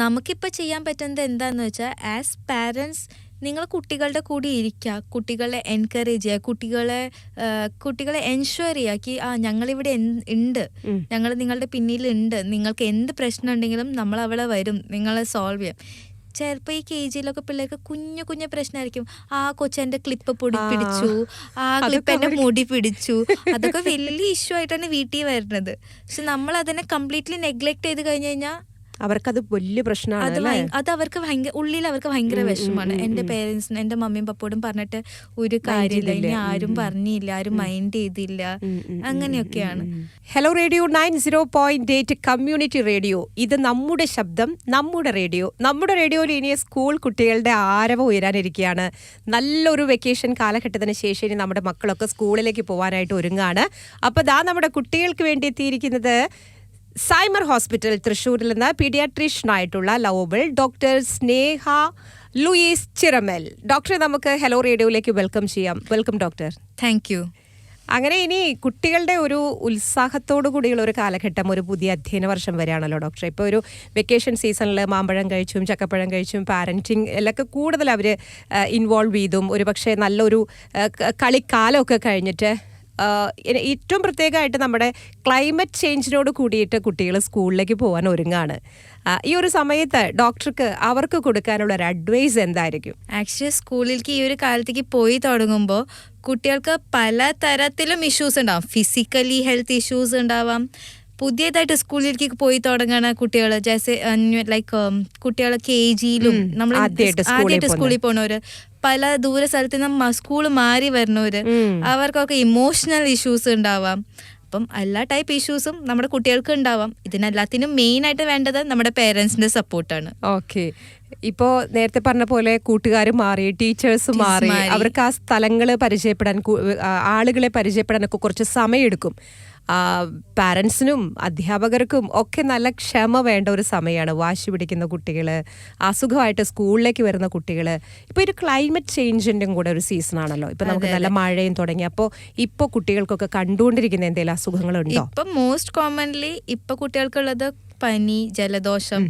നമുക്കിപ്പോൾ ചെയ്യാൻ പറ്റുന്നത് എന്താണെന്ന് വെച്ചാൽ ആസ് പാരൻസ് നിങ്ങൾ കുട്ടികളുടെ കൂടെ ഇരിക്കുക കുട്ടികളെ എൻകറേജ് ചെയ്യുക കുട്ടികളെ കുട്ടികളെ എൻഷുർ ചെയ്യുക കി ആ ഞങ്ങളിവിടെ ഉണ്ട് ഞങ്ങൾ നിങ്ങളുടെ പിന്നിലുണ്ട്. നിങ്ങൾക്ക് എന്ത് പ്രശ്നം ഉണ്ടെങ്കിലും നമ്മൾ അവിടെ വരും നിങ്ങളെ സോൾവ് ചെയ്യാം. ചിലപ്പോൾ ഈ കെ ജിയിലൊക്കെ പിള്ളേർക്ക് കുഞ്ഞു കുഞ്ഞു പ്രശ്നമായിരിക്കും ആ കൊച്ചെന്റെ ക്ലിപ്പ് പൊടി പിടിച്ചു ആ ക്ലിപ്പ് എന്റെ മുടി പിടിച്ചു അതൊക്കെ വലിയ ഇഷ്യൂ ആയിട്ടാണ് വീട്ടിൽ വരുന്നത്. പക്ഷെ നമ്മൾ അതിനെ കംപ്ലീറ്റ്ലി നെഗ്ലക്ട് ചെയ്ത് കഴിഞ്ഞു കഴിഞ്ഞാൽ അവർക്കത് വലിയ പ്രശ്നമാണ് അത് അവർക്ക് ഭയങ്കര ഉള്ളിൽ അവർക്ക് ഭയങ്കര വിഷമമാണ് എന്റെ എന്റെ. പേരൻസിന് എന്റെ മമ്മിയും പപ്പോടും പറഞ്ഞിട്ട് ഒരു കാര്യമില്ല. ഇനി ആരും. പറഞ്ഞില്ല. ആരും മൈൻഡ് ചെയ്തില്ല. അങ്ങനെയൊക്കെയാണ്. Hello radio nine zero point eight community radio ഇത് നമ്മുടെ ശബ്ദം നമ്മുടെ റേഡിയോ നമ്മുടെ റേഡിയോയിൽ ഇനി സ്കൂൾ കുട്ടികളുടെ ആരവം ഉയരാനിരിക്കുകയാണ്. നല്ലൊരു വെക്കേഷൻ കാലഘട്ടത്തിന് ശേഷം ഇനി നമ്മുടെ മക്കളൊക്കെ സ്കൂളിലേക്ക് പോകാനായിട്ട് ഒരുങ്ങാണ് അപ്പോൾ ദാ നമ്മുടെ കുട്ടികൾക്ക് വേണ്ടി എത്തിയിരിക്കുന്നത് സൈമർ ഹോസ്പിറ്റൽ തൃശ്ശൂരിൽ നിന്ന് പീഡിയാട്രീഷ്യനായിട്ടുള്ള lovable doctor Sneha Louis Chiramel. ഡോക്ടറെ നമുക്ക് ഹലോ റേഡിയോയിലേക്ക് വെൽക്കം ചെയ്യാം. Welcome doctor. താങ്ക് യു അങ്ങനെ ഇനി കുട്ടികളുടെ ഒരു ഉത്സാഹത്തോടു കൂടിയുള്ള ഒരു കാലഘട്ടം ഒരു പുതിയ അധ്യയന വർഷം വരെയാണല്ലോ ഡോക്ടർ ഇപ്പോൾ ഒരു വെക്കേഷൻ സീസണിൽ മാമ്പഴം കഴിച്ചും ചക്കപ്പഴം കഴിച്ചും പാരന്റിങ് എല്ലൊക്കെ കൂടുതൽ അവർ ഇൻവോൾവ് ചെയ്തും ഒരു പക്ഷേ നല്ലൊരു കളിക്കാലമൊക്കെ കഴിഞ്ഞിട്ട് ഏറ്റവും പ്രത്യേകമായിട്ട് നമ്മുടെ ക്ലൈമറ്റ് ചേഞ്ചിനോട് കൂടിയിട്ട് കുട്ടികൾ സ്കൂളിലേക്ക് പോകാൻ ഒരുങ്ങാണ്. ഈ ഒരു സമയത്ത് ഡോക്ടർക്ക് അവർക്ക് കൊടുക്കാനുള്ള ഒരു അഡ്വൈസ് എന്തായിരിക്കും? ആക്ച്വലി സ്കൂളിലേക്ക് ഈ ഒരു കാലത്തേക്ക് പോയി തുടങ്ങുമ്പോൾ കുട്ടികൾക്ക് പല തരത്തിലും ഇഷ്യൂസ് ഉണ്ടാവും. ഫിസിക്കലി ഹെൽത്ത് ഇഷ്യൂസ് ഉണ്ടാവാം. പുതിയതായിട്ട് സ്കൂളിലേക്ക് പോയി തുടങ്ങണ കുട്ടികൾ ജैसे ലൈക്ക് കുട്ടികൾ കെ ജിയിലും നമ്മൾ ആദ്യമായിട്ട് സ്കൂളിൽ പോണവര് പല ദൂര സ്ഥലത്ത് നിന്ന് സ്കൂൾ മാറി വരുന്നവര് അവർക്കൊക്കെ ഇമോഷണൽ ഇഷ്യൂസ് ഉണ്ടാവാം. അപ്പം എല്ലാ ടൈപ്പ് ഇഷ്യൂസും നമ്മുടെ കുട്ടികൾക്ക് ഉണ്ടാവാം. ഇതിനെല്ലാത്തിനും മെയിൻ ആയിട്ട് വേണ്ടത് നമ്മുടെ പേരൻസിന്റെ സപ്പോർട്ടാണ് ഓക്കെ ഇപ്പോ നേരത്തെ പറഞ്ഞ പോലെ കൂട്ടുകാർ മാറി ടീച്ചേഴ്സ് മാറി. അവർക്ക് ആ സ്ഥലങ്ങൾ പരിചയപ്പെടാൻ ആളുകളെ പരിചയപ്പെടാനൊക്കെ കുറച്ച് സമയമെടുക്കും. പാരൻസിനും അധ്യാപകർക്കും ഒക്കെ നല്ല ക്ഷമ വേണ്ട ഒരു സമയമാണ് വാശി പിടിക്കുന്ന കുട്ടികൾ അസുഖമായിട്ട് സ്കൂളിലേക്ക് വരുന്ന കുട്ടികൾ ഇപ്പോൾ ഒരു ക്ലൈമറ്റ് ചേഞ്ചിന്റെയും കൂടെ ഒരു സീസൺ ആണല്ലോ. ഇപ്പൊ നമുക്ക് നല്ല മഴയും തുടങ്ങി. അപ്പോൾ ഇപ്പോൾ കുട്ടികൾക്കൊക്കെ കണ്ടുകൊണ്ടിരിക്കുന്ന എന്തെങ്കിലും അസുഖങ്ങളുണ്ടോ ഇപ്പം മോസ്റ്റ് കോമൺലി ഇപ്പോൾ കുട്ടികൾക്കുള്ളത് പനി ജലദോഷം.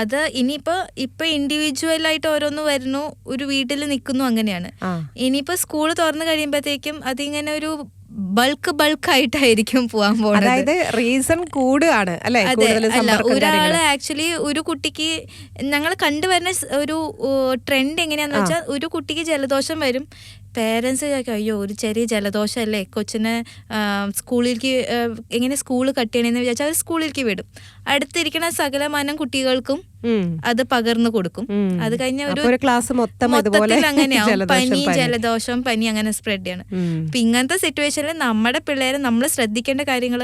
അത് ഇനിയിപ്പോ ഇപ്പൊ ഇൻഡിവിജ്വൽ ആയിട്ട് ഓരോന്ന് വരുന്നു ഒരു വീട്ടിൽ നിൽക്കുന്നു അങ്ങനെയാണ്. ഇനിയിപ്പോ സ്കൂൾ തുറന്നു കഴിയുമ്പോഴത്തേക്കും അതിങ്ങനെ ഒരു ബൾക്ക് ബൾക്ക് ആയിട്ടായിരിക്കും പോവാൻ പോകുന്നത് അതായത് റീസൺ കൂടുകയാണ് അല്ലെ? അല്ല ഒരാൾ ആക്ച്വലി ഒരു കുട്ടിക്ക് ഞങ്ങൾ കണ്ടുവരുന്ന ഒരു ട്രെൻഡ് എങ്ങനെയാന്ന് വെച്ചാൽ ഒരു കുട്ടിക്ക് ജലദോഷം വരും. പേരൻസ് ചോദിക്കും അയ്യോ ഒരു ചെറിയ ജലദോഷം അല്ലേ കൊച്ചിനെ സ്കൂളിലേക്ക് എങ്ങനെ സ്കൂൾ കട്ട് ചെയ്യണമെന്ന് വിചാരിച്ചാൽ അവർ സ്കൂളിലേക്ക് വിടും അടുത്തിരിക്കുന്ന സകലമാനം കുട്ടികൾക്കും. അത് പകർന്നു കൊടുക്കും. അത് കഴിഞ്ഞ ഒരു ക്ലാസ് മൊത്തം മൊത്തത്തിൽ അങ്ങനെയാവും പനി പനി. ജലദോഷം പനി അങ്ങനെ സ്പ്രെഡ് ചെയ്യണം ഇപ്പൊ ഇങ്ങനത്തെ സിറ്റുവേഷനിൽ നമ്മുടെ പിള്ളേരെ നമ്മൾ ശ്രദ്ധിക്കേണ്ട കാര്യങ്ങൾ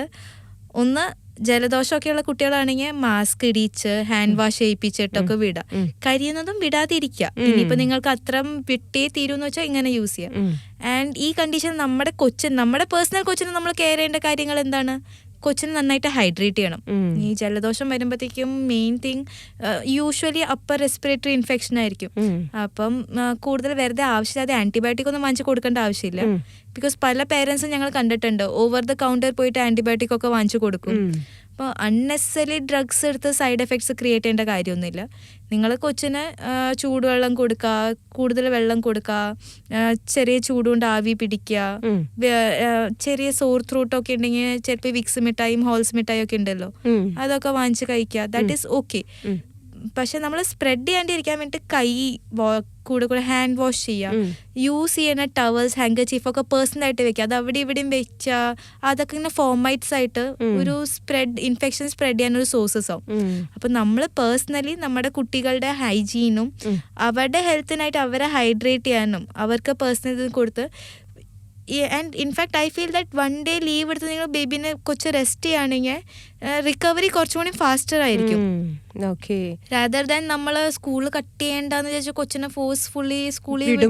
ഒന്ന് ജലദോഷമൊക്കെയുള്ള കുട്ടികളാണെങ്കിൽ മാസ്ക് ഇടിച്ച് ഹാൻഡ് വാഷ് ചെയ്യിപ്പിച്ചിട്ടൊക്കെ വിടാം കരിയുന്നതും കഴിയുന്നതും വിടാതിരിക്കുക. ഇനിയിപ്പോ നിങ്ങൾക്ക് അത്രം വിട്ടേ തീരുമെന്ന് വെച്ചാൽ ഇങ്ങനെ യൂസ് ചെയ്യാം. ആൻഡ് ഈ കണ്ടീഷൻ നമ്മുടെ കൊച്ചിൻ നമ്മുടെ പേഴ്സണൽ കൊച്ചിന് നമ്മൾ കെയർ ചെയ്യേണ്ട കാര്യങ്ങൾ എന്താണ്? കൊച്ചിന് നന്നായിട്ട് ഹൈഡ്രേറ്റ് ചെയ്യണം. ഈ ജലദോഷം വരുമ്പോഴത്തേക്കും main thing usually upper respiratory infection ആയിരിക്കും. അപ്പം കൂടുതൽ വെറുതെ ആവശ്യമില്ലാതെ ആന്റിബയോട്ടിക് ഒന്നും വാങ്ങിച്ചു കൊടുക്കേണ്ട ആവശ്യമില്ല. ബിക്കോസ് പല പേരൻസും ഞങ്ങൾ കണ്ടിട്ടുണ്ട്. ഓവർ ദ കൗണ്ടർ പോയിട്ട് ആന്റിബയോട്ടിക് ഒക്കെ വാങ്ങിച്ചു കൊടുക്കും. അപ്പൊ അപ്പോൾ അൺനെസറി ഡ്രഗ്സ് എടുത്ത് സൈഡ് എഫക്ട്സ് ക്രിയേറ്റ് ചെയ്യേണ്ട കാര്യമൊന്നുമില്ല. നിങ്ങൾ കൊച്ചിന് ചൂടുവെള്ളം കൊടുക്കുക കൂടുതൽ വെള്ളം കൊടുക്കുക ചെറിയ ചൂടുകൊണ്ട് ആവി പിടിക്കുക ചെറിയ സോർ ത്രൂട്ടൊക്കെ ഉണ്ടെങ്കിൽ ചിലപ്പോൾ വിക്സ് മിഠായും ഹോൾസ് മിഠായും ഒക്കെ ഉണ്ടല്ലോ. അതൊക്കെ വാങ്ങിച്ച് കഴിക്കുക ദാറ്റ് ഈസ് ഓക്കെ. പക്ഷെ നമ്മൾ സ്പ്രെഡ് ചെയ്യാണ്ടിരിക്കാൻ വേണ്ടി കൈ കൂടെ കൂടെ ഹാൻഡ് വാഷ് ചെയ്യുക. യൂസ് ചെയ്യുന്ന ടവൽസ് ഹാങ്കർ ചീഫ് ഒക്കെ പേഴ്സണൽ ആയിട്ട് വെക്കുക അത് അവിടെ ഇവിടെയും വെച്ച അതൊക്കെ ഇങ്ങനെ ഫോമൈറ്റ്സ് ആയിട്ട് ഒരു സ്പ്രെഡ് ഇൻഫെക്ഷൻ സ്പ്രെഡ് ചെയ്യാൻ ഒരു സോഴ്സസ് ആവും. അപ്പൊ നമ്മൾ പേഴ്സണലി നമ്മുടെ കുട്ടികളുടെ ഹൈജീനും. അവരുടെ ഹെൽത്തിനായിട്ട് അവരെ ഹൈഡ്രേറ്റ് ചെയ്യാനും അവർക്ക് പേഴ്സണൽ കൊടുത്ത് and in fact I feel that one day leave എടുത്ത് നിങ്ങൾ ബേബിനെ കുറച്ച് റെസ്റ്റ് ചെയ്യുകയാണെങ്കിൽ റിക്കവറി കുറച്ചും കൂടി ഫാസ്റ്റർ ആയിരിക്കും. ഓക്കേ രാദർ ദാൻ നമ്മൾ സ്കൂൾ കട്ട് ചെയ്യേണ്ടെന്ന് വിചാരിച്ചു കൊച്ചിനെ ഫോഴ്സ്ഫുള്ളി സ്കൂളിൽ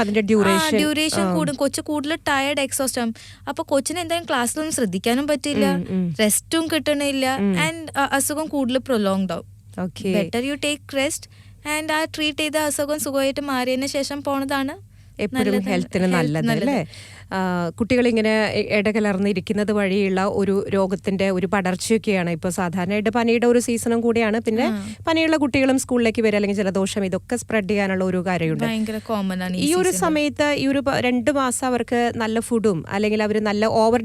അതിന്റെ ഡ്യൂറേഷൻ ഡ്യൂറേഷൻ കൂടും. കൊച്ച് കൂടുതൽ ടയർഡ് എക്സോസ്റ്റ് ആവും. അപ്പൊ കൊച്ചിന് എന്തായാലും ക്ലാസ്സിലൊന്നും ശ്രദ്ധിക്കാനും പറ്റില്ല. റെസ്റ്റും കിട്ടണില്ല. ആൻഡ് അസുഖം കൂടുതൽ പ്രൊലോങ്ഡ് ആവും. Better you take rest and ആ ട്രീറ്റ് ചെയ്ത അസുഖം സുഖമായിട്ട് മാറിയതിന് ശേഷം പോണതാണ്. എപ്പോഴും ഹെൽത്തിന് Health നല്ലത് നല്ലത്. അല്ലേ കുട്ടികളിങ്ങനെ ഇടകലർന്നിരിക്കുന്നത് വഴിയുള്ള ഒരു രോഗത്തിന്റെ ഒരു പടർച്ചയൊക്കെയാണ് ഇപ്പോൾ സാധാരണയായിട്ട് പനിയുടെ ഒരു സീസണും കൂടിയാണ്. പിന്നെ പനിയുള്ള കുട്ടികളും സ്കൂളിലേക്ക് വരിക അല്ലെങ്കിൽ ജലദോഷം ഇതൊക്കെ സ്പ്രെഡ് ചെയ്യാനുള്ള ഒരു കാര്യമുണ്ട്. ഈ ഒരു സമയത്ത് ഈ ഒരു രണ്ട് മാസം അവർക്ക് നല്ല ഫുഡും അല്ലെങ്കിൽ അവർ നല്ല ഓവർ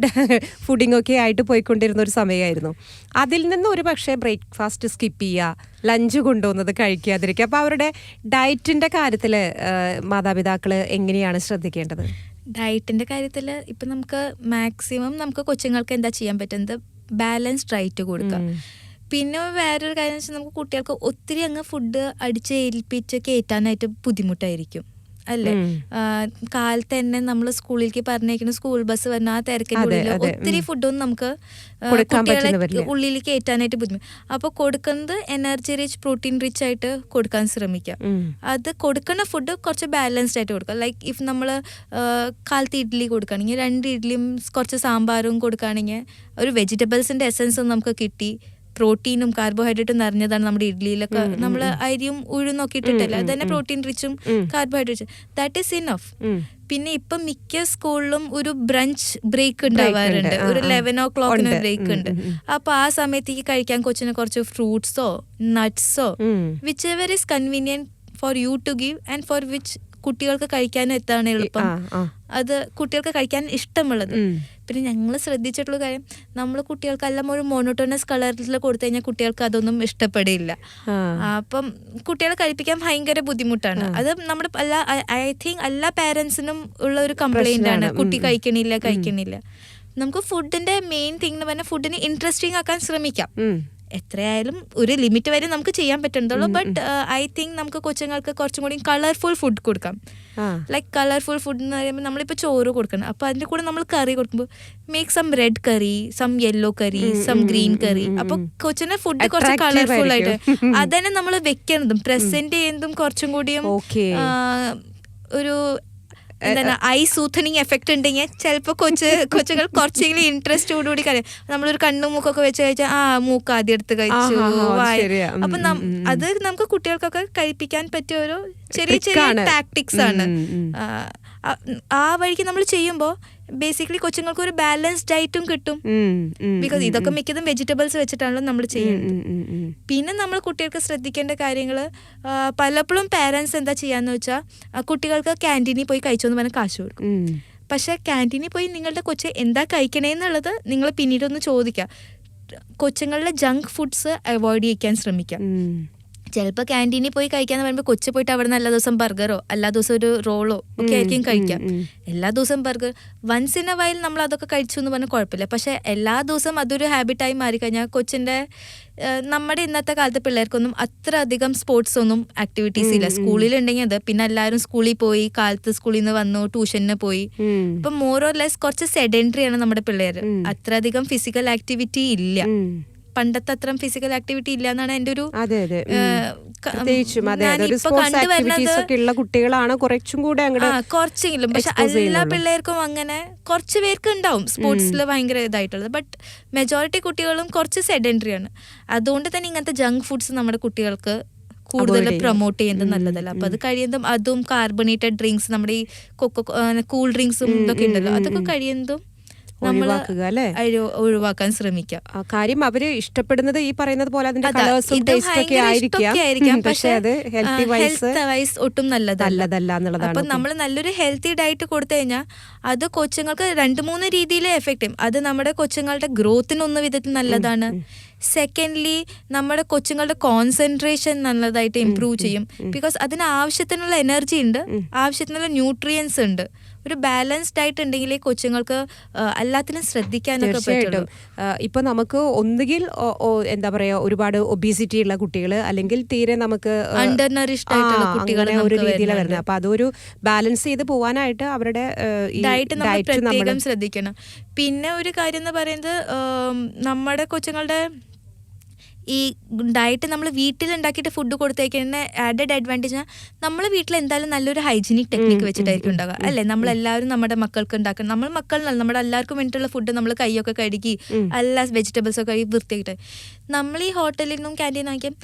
ഫുഡിംഗ് ഒക്കെ ആയിട്ട് പോയിക്കൊണ്ടിരുന്ന ഒരു സമയമായിരുന്നു. അതിൽ നിന്ന് ഒരു പക്ഷേ ബ്രേക്ക്ഫാസ്റ്റ് സ്കിപ്പ് ചെയ്യുക ലഞ്ച് കൊണ്ടുവന്നത് കഴിക്കാതിരിക്കുക. അപ്പോൾ അവരുടെ ഡയറ്റിന്റെ കാര്യത്തിൽ മാതാപിതാക്കൾ എങ്ങനെയാണ് ശ്രദ്ധിക്കേണ്ടത്? ഡയറ്റിന്റെ കാര്യത്തിൽ ഇപ്പൊ നമുക്ക് മാക്സിമം നമുക്ക് കൊച്ചുങ്ങൾക്ക് എന്താ ചെയ്യാൻ പറ്റുന്നത്? ബാലൻസ് ഡയറ്റ് കൊടുക്കുക. പിന്നെ വേറൊരു കാര്യം വെച്ചാൽ നമുക്ക് കുട്ടികൾക്ക് ഒത്തിരി അങ്ങ് ഫുഡ് അടിച്ച് ഏൽപ്പിച്ച് കയറ്റാനായിട്ട് ബുദ്ധിമുട്ടായിരിക്കും. അല്ലേ? കാലത്ത് തന്നെ നമ്മൾ സ്കൂളിലേക്ക് പറഞ്ഞേക്കുന്ന സ്കൂൾ ബസ് വരുന്ന ആ തിരക്കിന്റെ ഉള്ളിൽ ഒത്തിരി. ഫുഡൊന്നും നമുക്ക് കുട്ടികളെ. ഉള്ളിൽ കയറ്റാനായിട്ട് ബുദ്ധിമുട്ട് അപ്പോൾ കൊടുക്കുന്നത് എനർജി റിച്ച് പ്രോട്ടീൻ റിച്ച് ആയിട്ട് കൊടുക്കാൻ ശ്രമിക്കാം. അത് കൊടുക്കുന്ന ഫുഡ് കുറച്ച് ബാലൻസ്ഡ് ആയിട്ട് കൊടുക്കുക ലൈക്ക് ഇഫ് നമ്മൾ കാലത്ത് ഇഡ്ഡലി കൊടുക്കുകയാണെങ്കിൽ രണ്ട് ഇഡ്ഡലിയും കുറച്ച് സാമ്പാറും കൊടുക്കുകയാണെങ്കിൽ ഒരു വെജിറ്റബിൾസിന്റെ എസൻസും നമുക്ക് കിട്ടി. പ്രോട്ടീനും കാർബോഹൈഡ്രേറ്റും നിറഞ്ഞതാണ് നമ്മുടെ ഇഡ്ഡലിയിലൊക്കെ നമ്മൾ അരിയും ഉഴുന്നൊക്കെ ഇട്ടിട്ടല്ല അത് തന്നെ പ്രോട്ടീൻ റിച്ചും കാർബോഹൈഡ്രേറ്റ് ദാറ്റ് ഈസ് ഇനഫ്. പിന്നെ ഇപ്പം മിക്ക സ്കൂളിലും ഒരു ബ്രഞ്ച് ബ്രേക്ക് ഉണ്ടാവാറുണ്ട് ഒരു. ലെവൻ ഓ ക്ലോക്കിന്. ബ്രേക്ക് ഉണ്ട്. അപ്പൊ ആ സമയത്തേക്ക് കഴിക്കാൻ കൊച്ചിന് കുറച്ച് ഫ്രൂട്ട്സോ നട്ട്സോ. Whichever is convenient for you to give and for which കുട്ടികൾക്ക് കഴിക്കാനും എത്താണ് എളുപ്പം. അത് കുട്ടികൾക്ക് കഴിക്കാൻ ഇഷ്ടമുള്ളത്. പിന്നെ ഞങ്ങൾ ശ്രദ്ധിച്ചിട്ടുള്ള കാര്യം നമ്മൾ കുട്ടികൾക്കെല്ലാം ഒരു മോണോട്ടോണസ് കളറിൽ കൊടുത്തു കഴിഞ്ഞാൽ കുട്ടികൾക്ക് അതൊന്നും ഇഷ്ടപ്പെടില്ല. അപ്പം കുട്ടികളെ കഴിപ്പിക്കാൻ ഭയങ്കര ബുദ്ധിമുട്ടാണ് അത് നമ്മുടെ എല്ലാ ഐ തിങ്ക് എല്ലാ പാരൻസിനും ഉള്ള ഒരു കംപ്ലൈന്റ് ആണ്. കുട്ടി. കഴിക്കണില്ല കഴിക്കണില്ല നമുക്ക് ഫുഡിന്റെ മെയിൻ തിങ് എന്ന് പറഞ്ഞാൽ ഫുഡിനെ ഇൻട്രസ്റ്റിംഗ് ആക്കാൻ ശ്രമിക്കാം. എത്രയായാലും ഒരു ലിമിറ്റ് വരെ നമുക്ക് ചെയ്യാൻ പറ്റുന്നുള്ളൂ ബട്ട് ഐ തിങ്ക് നമുക്ക് കൊച്ചുങ്ങൾക്ക് കുറച്ചും കൂടി കളർഫുൾ ഫുഡ് കൊടുക്കാം. ലൈക്ക് കളർഫുൾ ഫുഡ് എന്ന് പറയുമ്പോൾ നമ്മളിപ്പോൾ ചോറ് കൊടുക്കണം. അപ്പോൾ അതിന്റെ കൂടെ നമ്മൾ കറി കൊടുക്കുമ്പോൾ make some red curry some yellow curry some green curry അപ്പോൾ കൊച്ചിനെ ഫുഡ് കുറച്ച് കളർഫുൾ ആയിട്ട്. അതന്നെ നമ്മൾ വെക്കണതും. പ്രസന്റ് ചെയ്യുന്നതും കുറച്ചും കൂടിയും. ഒരു എന്താണ് ഐ സൂത്തനിങ് എഫക്റ്റ് ഉണ്ടെങ്കിൽ ചിലപ്പോൾ കൊച്ച് കൊച്ചുകൾ കുറച്ചെങ്കിലും ഇൻട്രസ്റ്റോടുകൂടി കാര്യം. നമ്മളൊരു കണ്ണും മൂക്കൊക്കെ വെച്ച് കഴിച്ചാൽ ആ മൂക്ക് ആദ്യം എടുത്ത് കഴിച്ചു അപ്പൊ. അത് നമുക്ക് കുട്ടികൾക്കൊക്കെ കഴിപ്പിക്കാൻ പറ്റിയ ഒരു ചെറിയ ചെറിയ. ടാക്ടിക്സ് ആണ്. ആ, വഴിക്ക് നമ്മൾ ചെയ്യുമ്പോൾ ബേസിക്കലി കൊച്ചുങ്ങൾക്ക് ഒരു ബാലൻസ് ഡയറ്റും കിട്ടും ബിക്കോസ് ഇതൊക്കെ മിക്കതും വെജിറ്റബിൾസ് വെച്ചിട്ടാണല്ലോ നമ്മൾ ചെയ്യുന്നത്. പിന്നെ നമ്മൾ കുട്ടികൾക്ക് ശ്രദ്ധിക്കേണ്ട കാര്യങ്ങൾ പലപ്പോഴും പാരൻസ് എന്താ ചെയ്യാന്ന് വെച്ചാൽ കുട്ടികൾക്ക് ക്യാന്റീനിൽ പോയി കഴിച്ചോന്ന് പറഞ്ഞാൽ കാശ് കൊടുക്കും. പക്ഷെ ക്യാന്റീനിൽ പോയി നിങ്ങളുടെ കൊച്ച് എന്താ കഴിക്കണേന്നുള്ളത് നിങ്ങൾ പിന്നീടൊന്ന് ചോദിക്കുക കൊച്ചുങ്ങളുടെ ജങ്ക് ഫുഡ്സ് അവോയ്ഡ് ചെയ്യിക്കാൻ ശ്രമിക്കാം. ചിലപ്പോൾ ക്യാന്റീനിൽ പോയി കഴിക്കാന്ന് പറയുമ്പോൾ കൊച്ചു പോയിട്ട് അവിടെ നിന്ന് എല്ലാ ദിവസം ബർഗറോ എല്ലാ ദിവസം ഒരു റോളോ ഒക്കെ ആയിരിക്കും കഴിക്കാം. എല്ലാ ദിവസവും burger once in a while നമ്മൾ അതൊക്കെ കഴിച്ചു എന്ന് പറഞ്ഞാൽ കുഴപ്പമില്ല പക്ഷെ എല്ലാ ദിവസവും അതൊരു ഹാബിറ്റായി മാറിക്കഴിഞ്ഞാൽ കൊച്ചിന്റെ കൊച്ചിന്റെ നമ്മുടെ ഇന്നത്തെ കാലത്ത് പിള്ളേർക്കൊന്നും അത്ര അധികം സ്പോർട്സ് ഒന്നും ആക്ടിവിറ്റീസ് ഇല്ല സ്കൂളിൽ ഉണ്ടെങ്കിൽ അത് പിന്നെ എല്ലാവരും സ്കൂളിൽ പോയി കാലത്ത് സ്കൂളിൽ നിന്ന് വന്നു ട്യൂഷന് പോയി ഉം. ഇപ്പൊ മോർ ഓർ ലെസ് കുറച്ച് സെഡന്ററി ആണ് നമ്മുടെ പിള്ളേർ ഉം. അത്ര അധികം ഫിസിക്കൽ ആക്ടിവിറ്റി ഇല്ല. പണ്ടത്തെ അത്രയും ഫിസിക്കൽ ആക്ടിവിറ്റി ഇല്ല എന്നാണ് എന്റെ ഒരു ഉള്ള കുട്ടികളാണ് കുറച്ചും കൂടെ കുറച്ചെങ്കിലും. പക്ഷെ എല്ലാ. പിള്ളേർക്കും അങ്ങനെ കുറച്ച് പേർക്ക് ഉണ്ടാവും സ്പോർട്സിൽ ഭയങ്കര ഇതായിട്ടുള്ളത്. ബട്ട് മെജോറിറ്റി കുട്ടികളും കുറച്ച് സെഡൻട്രി ആണ്. അതുകൊണ്ട് തന്നെ ഇങ്ങനത്തെ ജങ്ക് ഫുഡ്സ് നമ്മുടെ കുട്ടികൾക്ക് കൂടുതൽ പ്രൊമോട്ട് ചെയ്യുന്നത് നല്ലതല്ല. അപ്പൊ അത് കഴിയുന്നതും അതും കാർബണേറ്റഡ് ഡ്രിങ്ക്സ് നമ്മുടെ ഈ കൊക്കോ കൂൾ ഡ്രിങ്ക്സും ഇതൊക്കെ ഉണ്ടല്ലോ. അതൊക്കെ കഴിയുന്നതും ഒഴിവാക്കുക അല്ലേ? ഒഴിവാക്കാൻ ശ്രമിക്കാം. കാര്യം അവർ ഇഷ്ടപ്പെടുന്നത് ഈ പറയുന്നത് പോലെ അതിന്റെ അതാ, കളേഴ്സും ടേസ്റ്റും ഒക്കെ ആയിരിക്കാം. പക്ഷെ അത് ഹെൽത്തി വൈസ് വൈസ് ഒട്ടും നല്ലതല്ല. എന്നുള്ളതാണ് അപ്പൊ നമ്മൾ നല്ലൊരു ഹെൽത്തി ഡയറ്റ് കൊടുത്തു കഴിഞ്ഞാൽ അത് കൊച്ചുങ്ങൾക്ക് രണ്ട് മൂന്ന് രീതിയിൽ എഫക്ട് ചെയ്യും. അത് നമ്മുടെ കൊച്ചുങ്ങളുടെ ഗ്രോത്തിന് ഒന്ന് വിധത്തിൽ നല്ലതാണ്. സെക്കൻഡ്ലി നമ്മുടെ കൊച്ചുങ്ങളുടെ കോൺസെൻട്രേഷൻ നല്ലതായിട്ട് ഇമ്പ്രൂവ് ചെയ്യും. ബിക്കോസ് അതിന് ആവശ്യത്തിനുള്ള എനർജി ഉണ്ട് ആവശ്യത്തിനുള്ള ന്യൂട്രിയൻസ് ഉണ്ട്. ഒരു ബാലൻസ്ഡ് ആയിട്ട് ഉണ്ടെങ്കിൽ കൊച്ചുങ്ങൾക്ക് എല്ലാത്തിനും ശ്രദ്ധിക്കാനൊക്കെ പറ്റും ഇപ്പൊ നമുക്ക് ഒന്നുകിൽ എന്താ പറയാ ഒരുപാട് ഒബീസിറ്റി ഉള്ള കുട്ടികൾ അല്ലെങ്കിൽ തീരെ നമുക്ക് ആയിട്ടുള്ള കുട്ടികളെ ഒരു രീതിയിലാണ്. വരുന്നത്. അപ്പൊ അതൊരു ബാലൻസ് ചെയ്ത് പോവാനായിട്ട് അവരുടെ ഈ ഡയറ്റ് നമ്മൾ പ്രത്യേകം ശ്രദ്ധിക്കണം. പിന്നെ ഒരു കാര്യം എന്ന് പറയുന്നത് നമ്മുടെ കൊച്ചുങ്ങളുടെ ഈ ഡയറ്റ് നമ്മൾ വീട്ടിൽ ഉണ്ടാക്കിയിട്ട് ഫുഡ് കൊടുത്തേക്കുന്ന ആഡഡ് അഡ്വാന്റേജ് നമ്മൾ വീട്ടിൽ എന്തായാലും നല്ലൊരു ഹൈജീനിക് ടെക്നിക്ക് വെച്ചിട്ടായിരിക്കും ഉണ്ടാവുക. അല്ലേ? നമ്മൾ എല്ലാവരും നമ്മുടെ മക്കൾക്ക് ഉണ്ടാക്കണം. നമ്മൾ മക്കൾ നമ്മുടെ എല്ലാവർക്കും വേണ്ടിയിട്ടുള്ള ഫുഡ് നമ്മൾ കൈയൊക്കെ കഴുകി എല്ലാ വെജിറ്റബിൾസ് ഒക്കെ കഴുകി വൃത്തിയായിട്ട് നമ്മൾ ഈ ഹോട്ടലിൽ നിന്നും ക്യാന്റീൻ നോക്കിയാൽ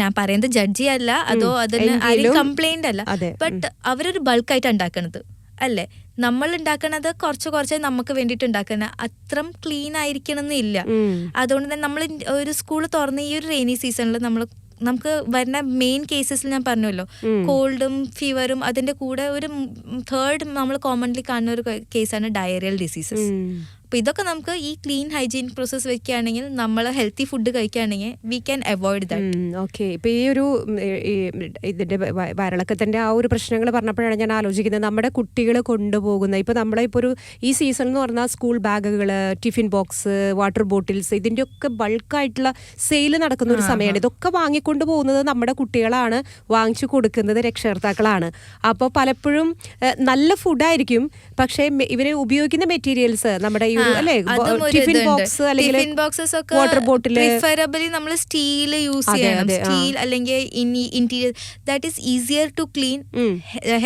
ഞാൻ പറയുന്നത് ജഡ്ജി അല്ല അതോ അതിന് ആരും കംപ്ലൈന്റ് അല്ല. ബട്ട് അവരൊരു ബൾക്കായിട്ട് ഉണ്ടാക്കണത്. അല്ലേ? നമ്മൾ ഉണ്ടാക്കണത് കുറച്ച് കുറച്ച് നമുക്ക് വേണ്ടിയിട്ട് ഉണ്ടാക്കുന്ന അത്രം ക്ലീൻ ആയിരിക്കണം എന്നില്ല അതുകൊണ്ട് തന്നെ നമ്മൾ ഒരു സ്കൂൾ തുറന്ന ഈ ഒരു റെയിനി സീസണിൽ നമ്മൾ നമുക്ക് വരുന്ന മെയിൻ കേസസിൽ ഞാൻ പറഞ്ഞല്ലോ. കോൾഡും ഫീവറും അതിന്റെ കൂടെ ഒരു തേർഡ് നമ്മൾ കോമൺലി കാണുന്ന ഒരു കേസാണ് ഡയറിയൽ ഡിസീസസ് ഉം. അപ്പൊ ഇതൊക്കെ നമുക്ക് ഈ ക്ലീൻ ഹൈജീൻ പ്രോസസ് വെക്കുകയാണെങ്കിൽ നമ്മൾ ഹെൽത്തി ഫുഡ് കഴിക്കുകയാണെങ്കിൽ we can avoid that okay ഇപ്പൊ ഈ ഒരു ഇതിന്റെ വയറിളക്കത്തിന്റെ ആ ഒരു പ്രശ്നങ്ങൾ പറഞ്ഞപ്പോഴാണ് ഞാൻ ആലോചിക്കുന്നത്. നമ്മുടെ കുട്ടികൾ കൊണ്ടുപോകുന്ന ഇപ്പൊ നമ്മളെ ഇപ്പൊ ഒരു ഈ സീസൺ എന്ന് പറഞ്ഞാൽ സ്കൂൾ ബാഗുകൾ ടിഫിൻ ബോക്സ് വാട്ടർ ബോട്ടിൽസ് ഇതിന്റെ ഒക്കെ ബൾക്കായിട്ടുള്ള സെയിൽ നടക്കുന്ന ഒരു സമയമാണ്. ഇതൊക്കെ വാങ്ങിക്കൊണ്ട് പോകുന്നത് നമ്മുടെ കുട്ടികളാണ് വാങ്ങിച്ചു കൊടുക്കുന്നത് രക്ഷകർത്താക്കളാണ്. അപ്പോൾ പലപ്പോഴും നല്ല ഫുഡായിരിക്കും പക്ഷേ ഇവർ ഇവർ ഉപയോഗിക്കുന്ന മെറ്റീരിയൽസ് നമ്മുടെ ഈ ഒരു അല്ലേ? ടിഫിൻ ബോക്സ് അല്ലെങ്കിൽ ടിഫിൻ ബോക്സസ് ഒക്കെ വാട്ടർ ബോട്ടിൽ പ്രിഫറബിളി നമ്മൾ സ്റ്റീൽ യൂസ് ചെയ്യണം. സ്റ്റീൽ അല്ലെങ്കിൽ interior that is easier to clean.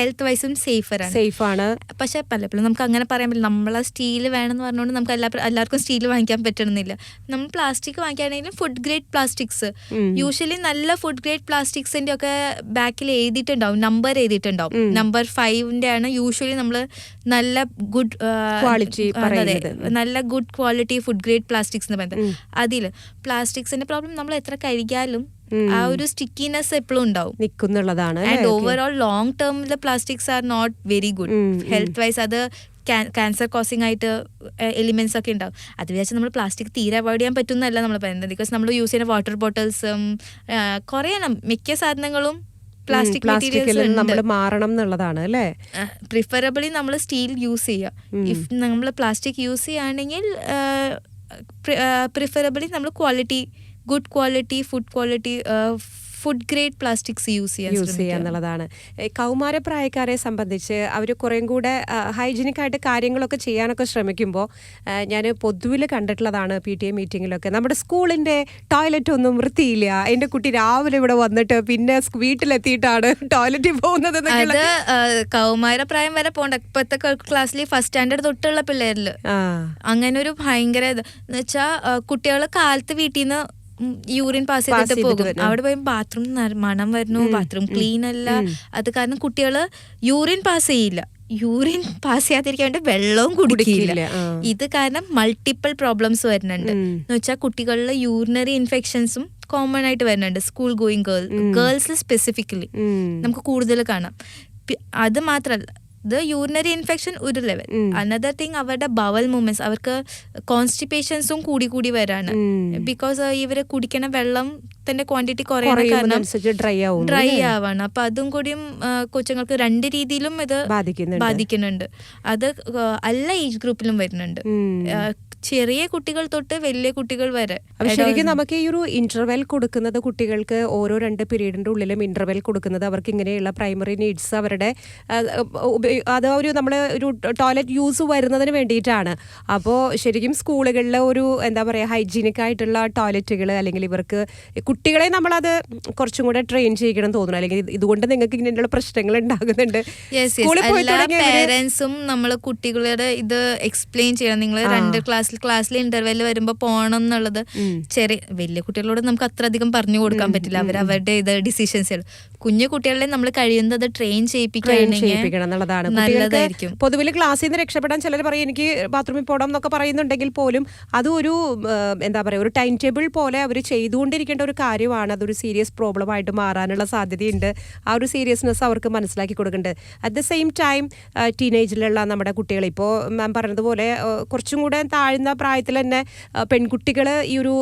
Health വൈസും safer ആണ് സേഫ് ആണ്. പക്ഷെ പലപ്പോഴും നമുക്ക് അങ്ങനെ പറയാൻ പറ്റില്ല. നമ്മളെ സ്റ്റീൽ വേണമെന്ന് പറഞ്ഞുകൊണ്ട് നമുക്ക് എല്ലാ എല്ലാവർക്കും സ്റ്റീൽ വാങ്ങിക്കാൻ പറ്റണമെന്നില്ല നമ്മൾ പ്ലാസ്റ്റിക് വാങ്ങിക്കുകയാണെങ്കിലും ഫുഡ് ഗ്രേഡ് പ്ലാസ്റ്റിക്സ് യൂഷ്വലി നല്ല ഫുഡ് ഗ്രേഡ് പ്ലാസ്റ്റിക്സിന്റെ ഒക്കെ ബാക്കിൽ എഴുതിയിട്ടുണ്ടാവും. നമ്പർ എഴുതിയിട്ടുണ്ടാവും. നമ്പർ ഫൈവിന്റെ ആണ് യൂഷ്വലി നമ്മൾ നല്ല ഗുഡ് ക്വാളിറ്റി. നല്ല good quality food grade plastics എന്ന്. പറയുന്നത് അതിൽ പ്ലാസ്റ്റിക്സിന്റെ പ്രോബ്ലം നമ്മൾ എത്ര കഴിക്കാലും ആ ഒരു സ്റ്റിക്കിനെസ് എപ്പോഴും ഉണ്ടാവും. നിൽക്കുന്നുള്ളതാണ് ആൻഡ് ഓവറോൾ ലോങ് ടേമിൽ plastics are not very good. Health wise അത് ക്യാൻസർ കോസിങ് ആയിട്ട് എലിമെന്റ്സ് ഒക്കെ ഉണ്ടാവും. അത് വിചാരിച്ച് നമ്മൾ പ്ലാസ്റ്റിക് തീരെ അവോയ്ഡ് ചെയ്യാൻ പറ്റുന്നല്ല നമ്മൾ പറയുന്നത്. ബിക്കോസ് നമ്മൾ യൂസ് ചെയ്യുന്ന വാട്ടർ ബോട്ടിൽസും കുറേ മിക്ക സാധനങ്ങളും പ്ലാസ്റ്റിക് മെറ്റീരിയൽസ് നമ്മൾ മാറണം എന്നുള്ളതാണ് അല്ലേ? പ്രിഫറബിളി നമ്മൾ സ്റ്റീൽ യൂസ് ചെയ്യുക ഇഫ് നമ്മൾ പ്ലാസ്റ്റിക് യൂസ് ചെയ്യുകയാണെങ്കിൽ പ്രിഫറബിളി നമ്മൾ quality good quality food quality food grade plastics use ചെയ്യാൻ യൂസ് ചെയ്യുക എന്നുള്ളതാണ്. കൗമാരപ്രായക്കാരെ സംബന്ധിച്ച് അവർ കുറേം കൂടെ ഹൈജീനിക് ആയിട്ട് കാര്യങ്ങളൊക്കെ ചെയ്യാനൊക്കെ ശ്രമിക്കുമ്പോൾ ഞാൻ പൊതുവിൽ കണ്ടിട്ടുള്ളതാണ് പി ടി എ മീറ്റിങ്ങിലൊക്കെ. നമ്മുടെ സ്കൂളിന്റെ ടോയ്ലറ്റ് ഒന്നും വൃത്തിയില്ല. എന്റെ കുട്ടി രാവിലെ ഇവിടെ വന്നിട്ട് പിന്നെ വീട്ടിലെത്തിയിട്ടാണ് ടോയ്ലറ്റിൽ പോകുന്നത് അത് എന്നൊക്കെയുള്ള- കൗമാര പ്രായം വരെ പോണ്ട ഇപ്പോഴത്തെ ക്ലാസ്സിൽ ഫസ്റ്റ് സ്റ്റാൻഡേർഡ് തൊട്ടുള്ള പിള്ളേരിൽ അങ്ങനെ ഒരു ഭയങ്കര ഇത്. എന്ന് വെച്ചാൽ കുട്ടികൾ കാലത്ത് വീട്ടിൽ നിന്ന് യൂറിൻ പാസ് ചെയ്തിട്ട് പോകും. അവിടെ പോയി ബാത്റൂം മണം വരുന്നു ബാത്റൂം ക്ലീൻ അല്ല. അത് കാരണം കുട്ടികൾ യൂറിൻ പാസ് ചെയ്യില്ല. യൂറിൻ പാസ് ചെയ്യാതിരിക്കാൻ വേണ്ടി വെള്ളവും കുടിക്കില്ല. കുടിക്കില്ല, ഇത് കാരണം മൾട്ടിപ്പിൾ പ്രോബ്ലംസ് വരുന്നുണ്ട്. എന്ന് വെച്ചാൽ കുട്ടികളിലെ യൂറിനറി ഇൻഫെക്ഷൻസും കോമൺ ആയിട്ട് വരുന്നുണ്ട്. School going girl girls specifically നമുക്ക് കൂടുതൽ കാണാം. അത് മാത്രല്ല ഇത് യൂറിനറി ഇൻഫെക്ഷൻ ഒരു ലെവൽ. അനദർ തിങ് അവരുടെ ബവൽ മൂവ്മെന്റ്സ് അവർക്ക് കോൺസ്റ്റിപ്പേഷൻസും കൂടി കൂടി വരാണ്. ബിക്കോസ് ഇവർ കുടിക്കണ വെള്ളത്തിന്റെ ക്വാണ്ടിറ്റി കുറയണ കാരണം ഡ്രൈ ആവും ഡ്രൈ? ആവാണ് അപ്പൊ അതും കൂടിയും കൊച്ചുങ്ങൾക്ക് രണ്ട് രീതിയിലും ഇത് ബാധിക്കുന്നുണ്ട്. അത് എല്ലാ ഏജ് ഗ്രൂപ്പിലും വരുന്നുണ്ട് ചെറിയ കുട്ടികൾ തൊട്ട് വലിയ കുട്ടികൾ വരെ. ശരിക്കും നമുക്ക് ഈ ഒരു ഇന്റർവെൽ കൊടുക്കുന്നത് കുട്ടികൾക്ക് ഓരോ രണ്ട് പീരീഡിന്റെ ഉള്ളിലും ഇന്റർവെൽ കൊടുക്കുന്നത് അവർക്ക് ഇങ്ങനെയുള്ള പ്രൈമറി നീഡ്സ് അവരുടെ അത് ഒരു നമ്മൾ ഒരു ടോയ്ലറ്റ് യൂസ് വരുന്നതിന് വേണ്ടിയിട്ടാണ്. അപ്പോൾ ശരിക്കും സ്കൂളുകളിലെ ഒരു എന്താ പറയുക ഹൈജീനിക് ആയിട്ടുള്ള ടോയ്ലറ്റുകൾ അല്ലെങ്കിൽ ഇവർക്ക് കുട്ടികളെ നമ്മളത് കുറച്ചും കൂടെ ട്രെയിൻ ചെയ്യിക്കണം തോന്നുന്നു. അല്ലെങ്കിൽ ഇതുകൊണ്ട് നിങ്ങൾക്ക് ഇങ്ങനെയുള്ള പ്രശ്നങ്ങൾ ഉണ്ടാകുന്നുണ്ട്. സ്കൂളിൽ പോയി പേരൻസും നമ്മൾ കുട്ടികളുടെ ഇത് എക്സ്പ്ലെയിൻ ചെയ്യണം. നിങ്ങൾ രണ്ട് ക്ലാസ്സിൽ ക്ലാസ്സിൽ ഇന്റർവെൽ വരുമ്പോൾ പോകണം എന്നുള്ളത്. ചെറിയ വലിയ കുട്ടികളോട് നമുക്ക് അത്ര അധികം പറഞ്ഞു കൊടുക്കാൻ പറ്റില്ല. അവർ അവരുടെ ഇത് ഡിസിഷൻസ് കുഞ്ഞു കുട്ടികളെ നമ്മൾ കഴിയുന്നത് ട്രെയിൻ ചെയ്യിപ്പിക്കുകയാണെങ്കിൽ ചെയ്യിപ്പിക്കണം എന്നുള്ളതാണ്. നല്ലതായിരിക്കും. പൊതുവിൽ ക്ലാസ്സിൽ നിന്ന് രക്ഷപ്പെടാൻ ചിലർ പറയും എനിക്ക് ബാത്റൂമിൽ പോകണം എന്നൊക്കെ പറയുന്നുണ്ടെങ്കിൽ പോലും അത് ഒരു എന്താ പറയുക ഒരു ടൈം ടേബിൾ പോലെ അവർ ചെയ്തുകൊണ്ടിരിക്കേണ്ട ഒരു കാര്യമാണ്. അതൊരു സീരിയസ് പ്രോബ്ലം ആയിട്ട് മാറാനുള്ള സാധ്യതയുണ്ട്. ആ ഒരു സീരിയസ്നെസ് അവർക്ക് മനസ്സിലാക്കി കൊടുക്കേണ്ടത് അറ്റ് ദ സെയിം ടൈം ടീനേജിലുള്ള നമ്മുടെ കുട്ടികൾ ഇപ്പോൾ മാം പറഞ്ഞതുപോലെ കുറച്ചും കൂടെ താഴ്ന്ന പ്രായത്തിൽ തന്നെ പെൺകുട്ടികൾ ഈ ഒരു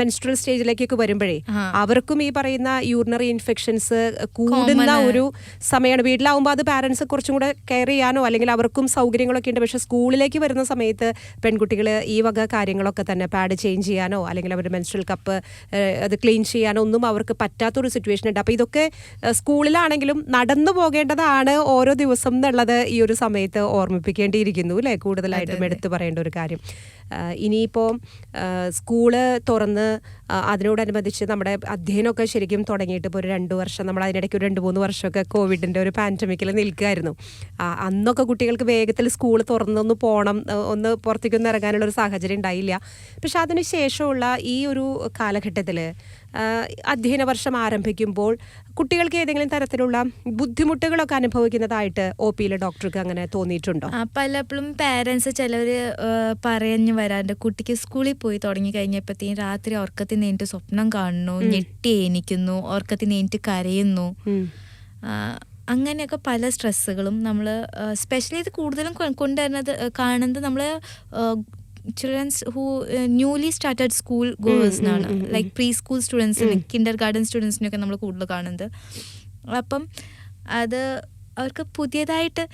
മെൻസ്ട്രൽ സ്റ്റേജിലേക്കൊക്കെ വരുമ്പോഴേ അവർക്കും ഈ പറയുന്ന യൂറിനറി ഇൻഫെക്ഷൻസ് കൂടുന്ന ഒരു സമയമാണ് വീട്ടിലാവുമ്പോൾ അത് പാരൻസ് കുറച്ചും കൂടെ കെയർ ചെയ്യാനോ അല്ലെങ്കിൽ അവർക്കും സൗകര്യങ്ങളൊക്കെ ഉണ്ട്. പക്ഷെ സ്കൂളിലേക്ക് വരുന്ന സമയത്ത് പെൺകുട്ടികൾ ഈ വക കാര്യങ്ങളൊക്കെ തന്നെ പാഡ് ചേഞ്ച് ചെയ്യാനോ അല്ലെങ്കിൽ അവരുടെ മെൻസ്ട്രൽ കപ്പ് അത് ക്ലീൻ ചെയ്യാനോ ഒന്നും അവർക്ക് പറ്റാത്തൊരു സിറ്റുവേഷൻ ഉണ്ട്. അപ്പോൾ ഇതൊക്കെ സ്കൂളിലാണെങ്കിലും നടന്നു പോകേണ്ടതാണ് ഓരോ ദിവസം എന്നുള്ളത് ഈ ഒരു സമയത്ത് ഓർമ്മിപ്പിക്കേണ്ടിയിരിക്കുന്നു അല്ലേ? കൂടുതലായിട്ടും എടുത്തു പറയേണ്ട ഒരു കാര്യം. ഇനിയിപ്പോൾ സ്കൂൾ തുറന്ന് അതിനോടനുബന്ധിച്ച് നമ്മുടെ അധ്യയനമൊക്കെ ശരിക്കും തുടങ്ങിയിട്ട് ഇപ്പോൾ ഒരു രണ്ട് വർഷം നമ്മൾ അതിനിടയ്ക്ക് ഒരു രണ്ട് മൂന്ന് വർഷമൊക്കെ കോവിഡിന്റെ ഒരു പാൻഡമിക്കിൽ നിൽക്കുമായിരുന്നു അന്നൊക്കെ കുട്ടികൾക്ക് വേഗത്തിൽ സ്കൂൾ തുറന്നൊന്ന് പോകണം ഒന്ന് പുറത്തേക്കൊന്ന് ഇറങ്ങാനുള്ള ഒരു സാഹചര്യം ഉണ്ടായില്ല. പക്ഷെ അതിന് ശേഷമുള്ള ഈ ഒരു കാലഘട്ടത്തിൽ അധ്യയന വർഷം ആരംഭിക്കുമ്പോൾ കുട്ടികൾക്ക് ഏതെങ്കിലും തരത്തിലുള്ള ബുദ്ധിമുട്ടുകളൊക്കെ അനുഭവിക്കുന്നതായിട്ട് ഒ പിയിലെ ഡോക്ടർക്ക് അങ്ങനെ തോന്നിയിട്ടുണ്ടോ? ആ, പലപ്പോഴും പാരൻസ് ചിലവർ പറഞ്ഞു വരാറുണ്ട് കുട്ടിക്ക് സ്കൂളിൽ പോയി തുടങ്ങി കഴിഞ്ഞപ്പോഴത്തേക്കും രാത്രി ഉറക്കത്തിൽ നേരിട്ട് സ്വപ്നം കാണുന്നു ഞെട്ടി എണിക്കുന്നു ഉറക്കത്തിൽ നേരിട്ട് കരയുന്നു. അങ്ങനെയൊക്കെ പല സ്ട്രെസ്സുകളും നമ്മൾ സ്പെഷ്യലി ഇത് കൂടുതലും കൊണ്ടുവരുന്നത് കാണുന്നത് നമ്മൾ childrens who newly started school ഗോവേഴ്സിനാണ് like pre school സ്റ്റുഡൻസിന് കിൻഡർ ഗാർഡൻ സ്റ്റുഡൻസിനൊക്കെ നമ്മൾ കൂടുതൽ കാണുന്നത് അപ്പം അത് അവർക്ക് പുതിയതായിട്ട്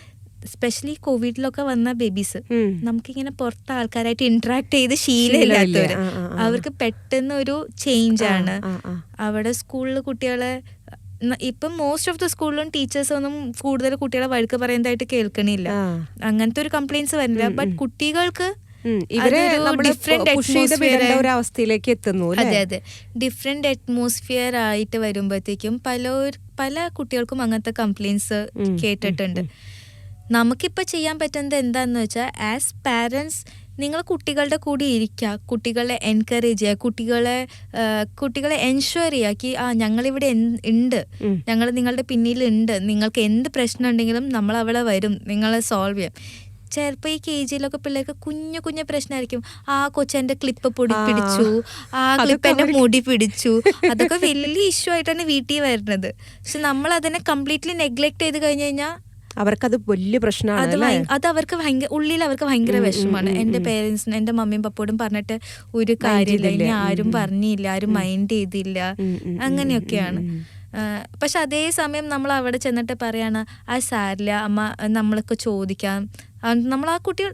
സ്പെഷ്യലി കോവിഡിലൊക്കെ വന്ന ബേബീസ്. നമുക്കിങ്ങനെ പുറത്ത് ആൾക്കാരായിട്ട് ഇന്ററാക്ട് ചെയ്ത് ശീലമില്ലാത്തവര് ശീലമില്ല. ആ, ആ, ആ. അവർക്ക് പെട്ടെന്ന് ഒരു ചേഞ്ച് ആണ്. അവിടെ സ്കൂളിൽ കുട്ടികളെ ഇപ്പം മോസ്റ്റ് ഓഫ് ദ സ്കൂളിലും ടീച്ചേഴ്സ് ഒന്നും കൂടുതൽ കുട്ടികളെ വഴുക്ക് പറയുന്നതായിട്ട് കേൾക്കണില്ല. അങ്ങനത്തെ ഒരു കംപ്ലൈൻസ് വരുന്നില്ല ബട്ട് കുട്ടികൾക്ക്. ഇവരെ ആയി- ഒരു അവസ്ഥയിലേക്ക് എത്തുന്നു? അതെ അതെ. ഡിഫറെന്റ് അറ്റ്മോസ്ഫിയർ ആയിട്ട് വരുമ്പോഴത്തേക്കും പല പല കുട്ടികൾക്കും അങ്ങനത്തെ കംപ്ലൈൻസ് കേട്ടിട്ടുണ്ട്. നമുക്കിപ്പോൾ ചെയ്യാൻ പറ്റുന്നത് എന്താന്ന് വെച്ചാൽ ആസ് പാരൻസ് നിങ്ങൾ കുട്ടികളുടെ കൂടെ ഇരിക്കുക കുട്ടികളെ എൻകറേജ് ചെയ്യുക കുട്ടികളെ കുട്ടികളെ എൻഷുവർ ചെയ്യുക കി ആ ഞങ്ങളിവിടെ എന്ത്- ഉണ്ട്. ഞങ്ങൾ നിങ്ങളുടെ പിന്നിലുണ്ട്. നിങ്ങൾക്ക് എന്ത് പ്രശ്നം ഉണ്ടെങ്കിലും നമ്മൾ അവിടെ വരും. നിങ്ങളെ സോൾവ് ചെയ്യാം. ചിലപ്പോൾ ഈ കെ ജിയിലൊക്കെ പിള്ളേർക്ക് കുഞ്ഞു കുഞ്ഞു പ്രശ്നമായിരിക്കും ആ കൊച്ചെന്റെ ക്ലിപ്പ് പൊടി. പിടിച്ചു ആ ക്ലിപ്പ് അവർക്ക് മുടി പിടിച്ചു. അതൊക്കെ വലിയ ഇഷ്യൂ ആയിട്ടാണ് വീട്ടിൽ വരുന്നത്. പക്ഷെ നമ്മൾ അതിനെ കംപ്ലീറ്റ്ലി നെഗ്ലക്ട് ചെയ്ത് കഴിഞ്ഞ് കഴിഞ്ഞാൽ അവർക്കത് വലിയ പ്രശ്നമാണ് അത് അവർക്ക് ഭയങ്കര ഉള്ളിൽ അവർക്ക് ഭയങ്കര വിഷമാണ് എന്റെ പേരൻസിന് എന്റെ മമ്മിയും പപ്പോടും പറഞ്ഞിട്ട് ഒരു കാര്യമില്ല ഇനി. ആരും പറഞ്ഞില്ല ആരും മൈൻഡ് ചെയ്തില്ല. അങ്ങനെയൊക്കെയാണ്. പക്ഷെ അതേ സമയം നമ്മൾ അവിടെ ചെന്നിട്ട് പറയാണ് ആ സാരില്ല അമ്മ നമ്മളൊക്കെ ചോദിക്കാം നമ്മൾ ആ കുട്ടി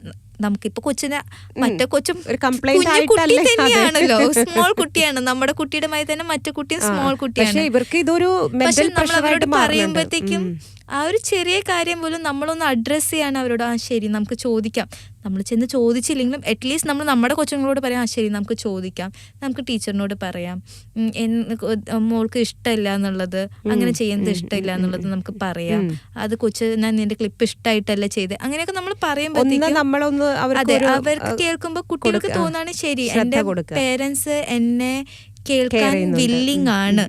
നമുക്കിപ്പോ കൊച്ചിനെ മറ്റേ കൊച്ചും കുഞ്ഞു കുട്ടി. തന്നെയാണല്ലോ. സ്മോൾ കുട്ടിയാണ്. നമ്മുടെ കുട്ടിയുടെ മാതിരി തന്നെ മറ്റേ കുട്ടിയും സ്മോൾ കുട്ടിയാണ്. ഇവർക്ക് ഇതൊരു പക്ഷെ നമ്മൾ അവരോട് പറയുമ്പോഴത്തേക്കും ആ ഒരു ചെറിയ കാര്യം പോലും നമ്മളൊന്ന് അഡ്രസ്സ് ചെയ്യാൻ അവരോട്. ആ ശരി നമുക്ക് ചോദിക്കാം. നമ്മൾ ചെന്ന് ചോദിച്ചില്ലെങ്കിലും അറ്റ്ലീസ്റ്റ് നമ്മൾ നമ്മുടെ കൊച്ചുങ്ങളോട് പറയാം ആ ശരി നമുക്ക് ചോദിക്കാം. നമുക്ക് ടീച്ചറിനോട് പറയാം. മോൾക്ക് ഇഷ്ടമില്ല എന്നുള്ളത് അങ്ങനെ ചെയ്യുന്നത് ഇഷ്ടമില്ല എന്നുള്ളത് നമുക്ക് പറയാം. അത് കൊച്ച് ഞാൻ നിന്റെ ക്ലിപ്പ് ഇഷ്ടമായിട്ടല്ല ചെയ്ത്? അങ്ങനെയൊക്കെ നമ്മൾ പറയുമ്പോഴത്തേക്കും അതെ അവർക്ക് കേൾക്കുമ്പോൾ കുട്ടികൾക്ക് തോന്നാണ് ശരി എന്റെ പേരൻസ് എന്നെ കേൾക്കാൻ. വില്ലിങ് ആണ്.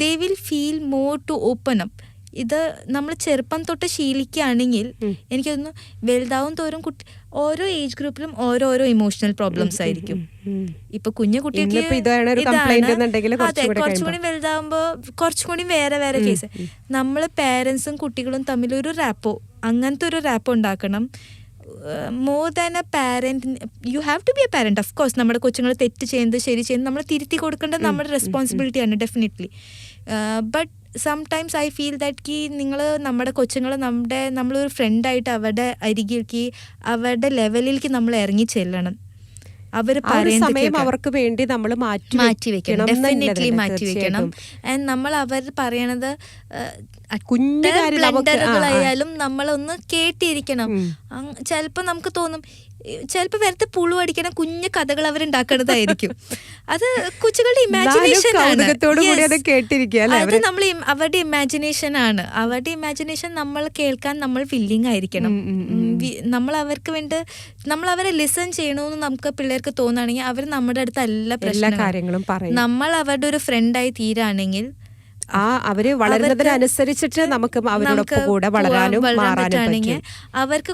They will feel more to open up ഇത് നമ്മൾ ചെറുപ്പം തൊട്ട് ശീലിക്കുകയാണെങ്കിൽ എനിക്ക് തോന്നുന്നു വലുതാവും തോറും കുട്ടി ഓരോ ഏജ് ഗ്രൂപ്പിലും ഓരോരോ ഇമോഷണൽ പ്രോബ്ലംസ് ആയിരിക്കും. ഇപ്പൊ കുഞ്ഞു കുട്ടിക്ക് എന്നുണ്ടെങ്കിൽ അതെ കുറച്ചുകൂടി കുറച്ചും കൂടി വലുതാവുമ്പോ കുറച്ചും കൂടി വേറെ വേറെ കേസ് നമ്മൾ പേരൻസും കുട്ടികളും തമ്മിൽ ഒരു റാപ്പോ അങ്ങനത്തെ ഒരു റാപ്പോ ഉണ്ടാക്കണം. More than a parent you have to be a parent of course നമ്മുടെ കൊച്ചുങ്ങൾ തെറ്റ് ചെയ്യുന്നത് ശരി ചെയ്യുന്നത് നമ്മൾ തിരുത്തി കൊടുക്കേണ്ടത് നമ്മുടെ റെസ്പോൺസിബിലിറ്റിയാണ് definitely but sometimes I feel that കി നിങ്ങൾ നമ്മുടെ കൊച്ചുങ്ങൾ നമ്മുടെ നമ്മളൊരു ഫ്രണ്ടായിട്ട് അവരുടെ അരികിലേക്ക് അവരുടെ ലെവലിലേക്ക് നമ്മൾ ഇറങ്ങി ചെല്ലണം. അവർ സമയം അവർക്ക് വേണ്ടി നമ്മൾ മാറ്റി മാറ്റി വെക്കണം. ഡെഫിനറ്റ്ലി മാറ്റി വെക്കണം. ആൻഡ് നമ്മൾ അവർ പറയണത് കുഞ്ഞു ആയാലും. ബ്ലണ്ടറുകളായാലും നമ്മളൊന്ന് കേട്ടിരിക്കണം. ചിലപ്പോൾ നമുക്ക് തോന്നും ചിലപ്പോൾ വെറുതെ പുളു അടിക്കണ കുഞ്ഞു കഥകൾ അവരുണ്ടാക്കണതായിരിക്കും. അത് കൊച്ചുകളുടെ ഇമാജിനേഷൻ ആണ്. അത്? നമ്മൾ അവരുടെ ഇമാജിനേഷൻ ആണ്. അവരുടെ ഇമാജിനേഷൻ നമ്മൾ കേൾക്കാൻ നമ്മൾ ഫില്ലിംഗ് ആയിരിക്കണം. നമ്മൾ അവർക്ക് വേണ്ടി നമ്മൾ അവരെ ലിസൺ ചെയ്യണമെന്ന് നമുക്ക് പിള്ളേർക്ക് തോന്നുകയാണെങ്കിൽ അവർ നമ്മുടെ അടുത്ത് എല്ലാ കാര്യങ്ങളും നമ്മൾ അവരുടെ ഒരു ഫ്രണ്ടായി തീരാണെങ്കിൽ ആ അവർ വളരുന്നതിനനുസരിച്ചിട്ട് നമുക്ക് അവരോടൊപ്പം കൂടെ വളരാനും മാറാനും അവർക്ക്